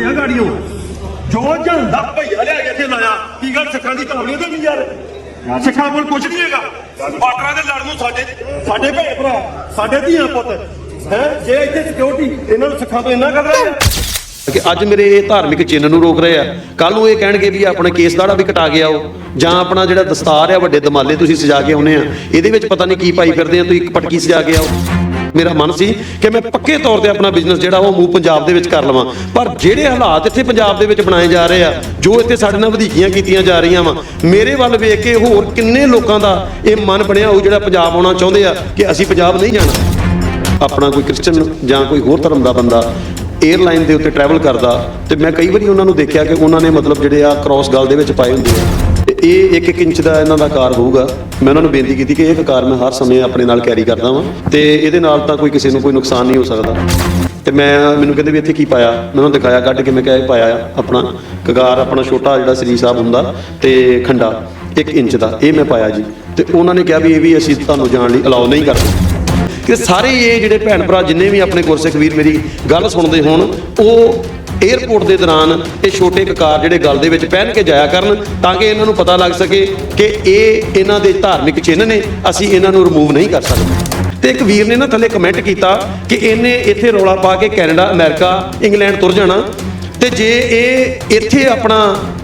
ਗਏ ਆ ਗਾੜੀਆਂ ਜੋ ਜਾਂਦਾ ਭਈਆ ਲਿਆ ਕੇ ਇੱਥੇ ਲਾਇਆ, ਕੀ ਗੱਲ ਸਿੱਖਾਂ ਦੀ ਕਹਾਣੀ ਨਹੀਂ ਯਾਰ? ਸਿੱਖਾਂ ਕੋਲ ਕੁਝ ਨਹੀਂ ਹੈਗਾ। ਬਾਰਡਰਾਂ ਦੇ ਲੜਨ ਨੂੰ ਸਾਡੇ ਸਾਡੇ ਭੈਣ ਭਰਾ, ਸਾਡੇ ਧੀਆਂ ਪੁੱਤ, ਹੈ? ਜੇ ਇੱਥੇ ਸਿਕਿਉਰਿਟੀ ਇਹਨਾਂ ਨੂੰ ਸਿੱਖਾਂ ਤੋਂ ਇੰਨਾ ਕਰ ਰਹੇ ਕਿ ਅੱਜ ਮੇਰੇ ਇਹ ਧਾਰਮਿਕ ਚਿੰਨ੍ਹ ਨੂੰ ਰੋਕ ਰਹੇ ਆ। ਕੱਲ ਨੂੰ ਇਹ ਕਹਿਣਗੇ ਵੀ ਆਪਣੇ ਕੇਸ ਦਾੜਾ ਵੀ ਕਟਾ ਕੇ ਆਓ। ਜਾਂ ਆਪਣਾ ਜਿਹੜਾ ਦਸਤਾਰ ਆ, ਵੱਡੇ ਦਮਾਲੇ ਤੁਸੀਂ ਸਜਾ ਕੇ ਆਉਨੇ ਆ। ਇਹਦੇ ਵਿੱਚ ਪਤਾ ਨਹੀਂ ਕੀ ਪਾਈ ਫਿਰਦੇ ਆ, ਤੁਸੀਂ ਇੱਕ ਪਟਕੀ ਸਜਾ ਕੇ ਆਓ। ਮੇਰਾ ਮਨ ਸੀ ਕਿ ਮੈਂ ਪੱਕੇ ਤੌਰ ਤੇ ਆਪਣਾ ਬਿਜ਼ਨਸ ਜਿਹੜਾ ਉਹ ਮੂਵ ਪੰਜਾਬ ਦੇ ਵਿੱਚ ਕਰ ਲਵਾਂ। ਪਰ ਜਿਹੜੇ ਹਾਲਾਤ ਇੱਥੇ ਪੰਜਾਬ ਦੇ ਵਿੱਚ ਬਣਾਏ ਜਾ ਰਹੇ ਆ, ਜੋ ਇੱਥੇ ਸਾਡੇ ਨਾਲ ਵਧੀਕੀਆਂ ਕੀਤੀਆਂ ਜਾ ਰਹੀਆਂ ਵਾ, ਮੇਰੇ ਵੱਲ ਵੇਖ ਕੇ ਹੋਰ ਕਿੰਨੇ ਲੋਕਾਂ ਦਾ ਇਹ ਮਨ ਬਣਿਆ ਉਹ ਜਿਹੜਾ ਪੰਜਾਬ ਆਉਣਾ ਚਾਹੁੰਦੇ ਆ ਕਿ ਅਸੀਂ ਪੰਜਾਬ ਨਹੀਂ ਜਾਣਾ। ਆਪਣਾ ਕੋਈ ਕ੍ਰਿਸਚਨ ਜਾਂ ਕੋਈ ਹੋਰ ਧਰਮ ਦਾ ਬੰਦਾ 에ਅਰਲਾਈਨ ਦੇ ਉੱਤੇ ਟਰੈਵਲ ਕਰਦਾ ਤੇ ਮੈਂ ਕਈ ਵਾਰੀ ਉਹਨਾਂ ਨੂੰ ਦੇਖਿਆ ਕਿ ਉਹਨਾਂ ਨੇ ਮਤਲਬ ਜਿਹੜੇ ਆ ਕ੍ਰਾਸ ਗਲ ਦੇ ਵਿੱਚ ਪਾਏ ਹੁੰਦੇ ਆ। ਇਹ 1-1 ਇੰਚ ਦਾ ਇਹਨਾਂ ਦਾ ਕਾਰ ਹੋਊਗਾ। ਮੈਂ ਉਹਨਾਂ ਨੂੰ ਬੇਨਤੀ ਕੀਤੀ ਕਿ ਇਹ ਕਾਰ ਮੈਂ ਹਰ ਸਮੇਂ ਆਪਣੇ ਨਾਲ ਕੈਰੀ ਕਰਦਾ ਵਾਂ ਤੇ ਇਹਦੇ ਨਾਲ ਤਾਂ ਕੋਈ ਕਿਸੇ ਨੂੰ ਕੋਈ ਨੁਕਸਾਨ ਨਹੀਂ ਹੋ ਸਕਦਾ। ਤੇ ਮੈਂ, ਮੈਨੂੰ ਕਹਿੰਦੇ ਵੀ ਇੱਥੇ ਕੀ ਪਾਇਆ? ਮੈਂ ਉਹਨਾਂ ਨੂੰ ਦਿਖਾਇਆ, ਕੱਢ ਕੇ ਮੈਂ ਕਿਹਾ ਇਹ ਪਾਇਆ ਆਪਣਾ ਕਗਾਰ, ਆਪਣਾ ਛੋਟਾ ਜਿਹੜਾ ਸ੍ਰੀ ਸਾਹਿਬ ਹੁੰਦਾ ਤੇ ਖੰਡਾ 1 ਇੰਚ ਦਾ, ਇਹ ਮੈਂ ਪਾਇਆ ਜੀ। ਤੇ ਉਹਨਾਂ ਨੇ ਕਿਹਾ ਵੀ ਇਹ ਵੀ ਅਸੀਂ ਤੁਹਾਨੂੰ ਜਾਣ ਲਈ ਅਲਾਉ ਨਹੀਂ ਕਰਦੇ। ਕਿ ਸਾਰੇ ਇਹ ਜਿਹੜੇ ਭੈਣ ਭਰਾ ਜਿੰਨੇ ਵੀ ਆਪਣੇ ਗੁਰਸਿੱਖ ਵੀਰ ਮੇਰੀ ਗੱਲ ਸੁਣਦੇ ਹੋਣ, ਉਹ 에ਅਰਪੋਰਟ ਦੇ ਦੌਰਾਨ ਇਹ ਛੋਟੇ ਕਕਾਰ ਜਿਹੜੇ ਗਲ ਦੇ ਵਿੱਚ ਪਹਿਨ ਕੇ ਜਾਇਆ ਕਰਨ ਤਾਂ ਕਿ ਇਹਨਾਂ ਨੂੰ ਪਤਾ ਲੱਗ ਸਕੇ ਕਿ ਇਹ ਇਹਨਾਂ ਦੇ ਧਾਰਮਿਕ ਚਿੰਨ੍ਹ ਨੇ, ਅਸੀਂ ਇਹਨਾਂ ਨੂੰ ਰਿਮੂਵ ਨਹੀਂ ਕਰ ਸਕਦੇ। ਤੇ ਇੱਕ ਵੀਰ ਨੇ ਨਾ ਥੱਲੇ ਕਮੈਂਟ ਕੀਤਾ ਕਿ ਇਹਨੇ ਇੱਥੇ ਰੌਲਾ ਪਾ ਕੇ ਕੈਨੇਡਾ, ਅਮਰੀਕਾ, ਇੰਗਲੈਂਡ ਤੁਰ ਜਾਣਾ ਤੇ ਜੇ ਇਹ ਇੱਥੇ ਆਪਣਾ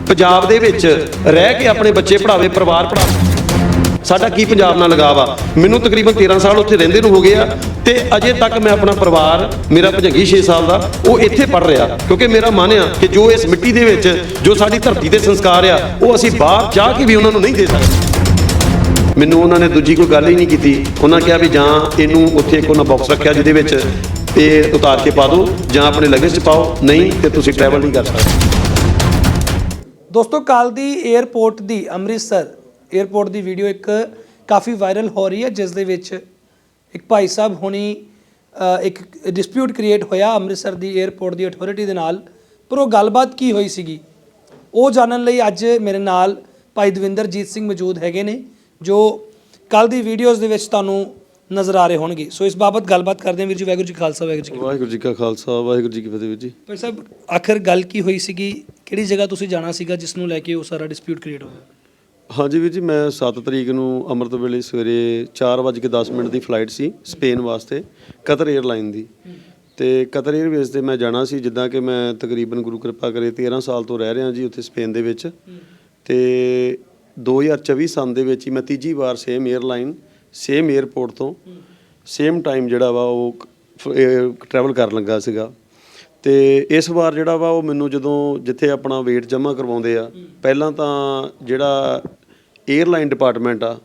ਪੰਜਾਬ ਦੇ ਵਿੱਚ ਰਹਿ ਕੇ ਆਪਣੇ ਬੱਚੇ ਪੜਾਵੇ ਪਰਿਵਾਰ ਪੜਾਵੇ ਸਾਡਾ ਕੀ ਪੰਜਾਬ ਨਾਲ ਲਗਾਵ ਆ? ਮੈਨੂੰ ਤਕਰੀਬਨ 13 ਸਾਲ ਉੱਥੇ ਰਹਿੰਦੇ ਨੂੰ ਹੋ ਗਏ ਆ ਤੇ ਅਜੇ ਤੱਕ ਮੈਂ ਆਪਣਾ ਪਰਿਵਾਰ, ਮੇਰਾ ਭਜੰਗੀ 6 ਸਾਲ ਦਾ, ਉਹ ਇੱਥੇ ਪੜ ਰਿਹਾ। ਕਿਉਂਕਿ ਮੇਰਾ ਮਨ ਆ ਕਿ ਜੋ ਇਸ ਮਿੱਟੀ ਦੇ ਵਿੱਚ, ਜੋ ਸਾਡੀ ਧਰਤੀ ਦੇ ਸੰਸਕਾਰ ਆ, ਉਹ ਅਸੀਂ ਬਾਹਰ ਜਾ ਕੇ ਵੀ ਉਹਨਾਂ ਨੂੰ ਨਹੀਂ ਦੇ ਸਕਦੇ। ਮੈਨੂੰ ਉਹਨਾਂ ਨੇ ਦੂਜੀ ਕੋਈ ਗੱਲ ਹੀ ਨਹੀਂ ਕੀਤੀ। ਉਹਨਾਂ ਕਿਹਾ ਵੀ ਜਾਂ ਇਹਨੂੰ ਉੱਥੇ ਇੱਕ ਉਹਨਾਂ ਬਾਕਸ ਰੱਖਿਆ ਜਿਹਦੇ ਵਿੱਚ ਇਹ ਉਤਾਰ ਕੇ ਪਾ ਦਿਓ ਜਾਂ ਆਪਣੇ ਲਗੇਜ 'ਚ ਪਾਓ, ਨਹੀਂ ਤੇ ਤੁਸੀਂ ਟਰੈਵਲ ਨਹੀਂ ਕਰ ਸਕਦੇ। ਦੋਸਤੋ ਕੱਲ ਦੀ 에ਅਰਪੋਰਟ ਦੀ ਅੰਮ੍ਰਿਤਸਰ 에ਅਰਪੋਰਟ ਦੀ ਵੀਡੀਓ ਇੱਕ ਕਾਫੀ ਵਾਇਰਲ ਹੋ ਰਹੀ ਹੈ ਜਿਸ ਦੇ ਵਿੱਚ ਇੱਕ ਭਾਈ ਸਾਹਿਬ ਹੁਣੀ ਇੱਕ ਡਿਸਪਿਊਟ ਕ੍ਰੀਏਟ ਹੋਇਆ ਅੰਮ੍ਰਿਤਸਰ ਦੀ 에ਅਰਪੋਰਟ ਦੀ ਅਥਾਰਟੀ ਦੇ ਨਾਲ। ਪਰ ਉਹ ਗੱਲਬਾਤ ਕੀ ਹੋਈ ਸੀਗੀ? ਉਹ ਜਾਣਨ ਲਈ ਅੱਜ ਮੇਰੇ ਨਾਲ ਭਾਈ ਦਵਿੰਦਰਜੀਤ ਸਿੰਘ ਮੌਜੂਦ ਹੈਗੇ ਨੇ ਜੋ ਕੱਲ ਦੀ ਵੀਡੀਓਜ਼ ਦੇ ਵਿੱਚ ਤੁਹਾਨੂੰ ਨਜ਼ਰ ਆ ਰਹੇ ਹੋਣਗੇ। ਸੋ ਇਸ ਬਾਬਤ ਗੱਲਬਾਤ ਕਰਦੇ ਹਾਂ। ਵੀਰ ਜੀ ਵਾਹਿਗੁਰੂ ਜੀ ਖਾਲਸਾ ਵਾਹਿਗੁਰੂ ਜੀ। ਵਾਹਿਗੁਰੂ ਜੀ ਕਾ ਖਾਲਸਾ ਵਾਹਿਗੁਰੂ ਜੀ ਕੀ ਫਤਿਹ ਵੀਰ ਜੀ। ਭਾਈ ਸਾਹਿਬ ਆਖਰ ਗੱਲ ਕੀ ਹੋਈ ਸੀਗੀ? ਕਿਹੜੀ ਜਗ੍ਹਾ ਤੁਸੀਂ ਜਾਣਾ ਸੀਗਾ ਜਿਸ ਨੂੰ ਲੈ ਕੇ ਉਹ ਸਾਰਾ ਡਿਸਪਿਊਟ ਕ੍ਰੀਏਟ ਹੋਇਆ? ਹਾਂਜੀ ਵੀਰ ਜੀ, ਮੈਂ 7 ਤਰੀਕ ਨੂੰ ਅੰਮ੍ਰਿਤ ਵੇਲੇ ਸਵੇਰੇ 4:10 ਮਿੰਟ ਦੀ ਫਲਾਈਟ ਸੀ ਸਪੇਨ ਵਾਸਤੇ, ਕਤਰ 에ਅਰਲਾਈਨ ਦੀ। ਤੇ ਕਤਰ 에ਅਰਵੇਜ਼ ਤੇ ਮੈਂ ਜਾਣਾ ਸੀ, ਜਿੱਦਾਂ ਕਿ ਮੈਂ ਤਕਰੀਬਨ ਗੁਰੂ ਕਿਰਪਾ ਕਰੇ 13 ਸਾਲ ਤੋਂ ਰਹਿ ਰਿਹਾ ਜੀ ਉੱਥੇ ਸਪੇਨ ਦੇ ਵਿੱਚ। ਤੇ 2024 ਸਾਲ ਦੇ ਵਿੱਚ ਹੀ ਮੈਂ ਤੀਜੀ ਵਾਰ ਸੇਮ 에ਅਰਲਾਈਨ ਸੇਮ 에ਅਰਪੋਰਟ ਤੋਂ ਸੇਮ ਟਾਈਮ ਜਿਹੜਾ ਵਾ ਉਹ ਟਰੈਵਲ ਕਰਨ ਲੱਗਾ ਸੀਗਾ। ਅਤੇ ਇਸ ਵਾਰ ਜਿਹੜਾ ਵਾ ਉਹ ਮੈਨੂੰ ਜਦੋਂ ਜਿੱਥੇ ਆਪਣਾ ਵੇਟ ਜਮ੍ਹਾਂ ਕਰਵਾਉਂਦੇ ਆ, ਪਹਿਲਾਂ ਤਾਂ ਜਿਹੜਾ ਏਅਰਲਾਈਨ ਡਿਪਾਰਟਮੈਂਟ ਆ,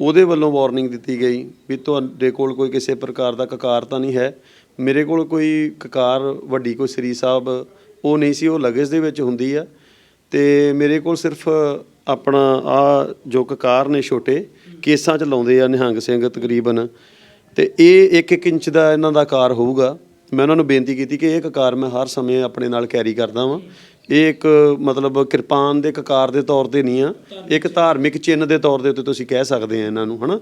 ਉਹਦੇ ਵੱਲੋਂ ਵਾਰਨਿੰਗ ਦਿੱਤੀ ਗਈ ਵੀ ਤੁਹਾਡੇ ਕੋਲ ਕੋਈ ਕਿਸੇ ਪ੍ਰਕਾਰ ਦਾ ਕਕਾਰ ਤਾਂ ਨਹੀਂ ਹੈ। ਮੇਰੇ ਕੋਲ ਕੋਈ ਕਕਾਰ, ਵੱਡੀ ਕੋਈ ਸ੍ਰੀ ਸਾਹਿਬ ਉਹ ਨਹੀਂ ਸੀ, ਉਹ ਲਗੇਜ ਦੇ ਵਿੱਚ ਹੁੰਦੀ ਆ। ਅਤੇ ਮੇਰੇ ਕੋਲ ਸਿਰਫ ਆਪਣਾ ਆ ਜੋ ਕਕਾਰ ਨੇ ਛੋਟੇ, ਕੇਸਾਂ 'ਚ ਲਾਉਂਦੇ ਆ ਨਿਹੰਗ ਸਿੰਘ ਤਕਰੀਬਨ। ਅਤੇ ਇਹ 1-1 ਇੰਚ ਦਾ ਇਹਨਾਂ ਦਾ ਆਕਾਰ ਹੋਊਗਾ। ਮੈਂ ਉਹਨਾਂ ਨੂੰ ਬੇਨਤੀ ਕੀਤੀ ਕਿ ਇਹ ਕਕਾਰ ਮੈਂ ਹਰ ਸਮੇਂ ਆਪਣੇ ਨਾਲ ਕੈਰੀ ਕਰਦਾ ਵਾਂ। ਇਹ ਇੱਕ, ਮਤਲਬ ਕਿਰਪਾਨ ਦੇ ਕਕਾਰ ਦੇ ਤੌਰ ਤੇ ਨਹੀਂ ਆ। ਇੱਕ ਧਾਰਮਿਕ ਚਿੰਨ੍ਹ ਦੇ ਤੌਰ ਦੇ ਉੱਤੇ ਤੁਸੀਂ ਕਹਿ ਸਕਦੇ ਆ ਇਹਨਾਂ ਨੂੰ, ਹਨਾ?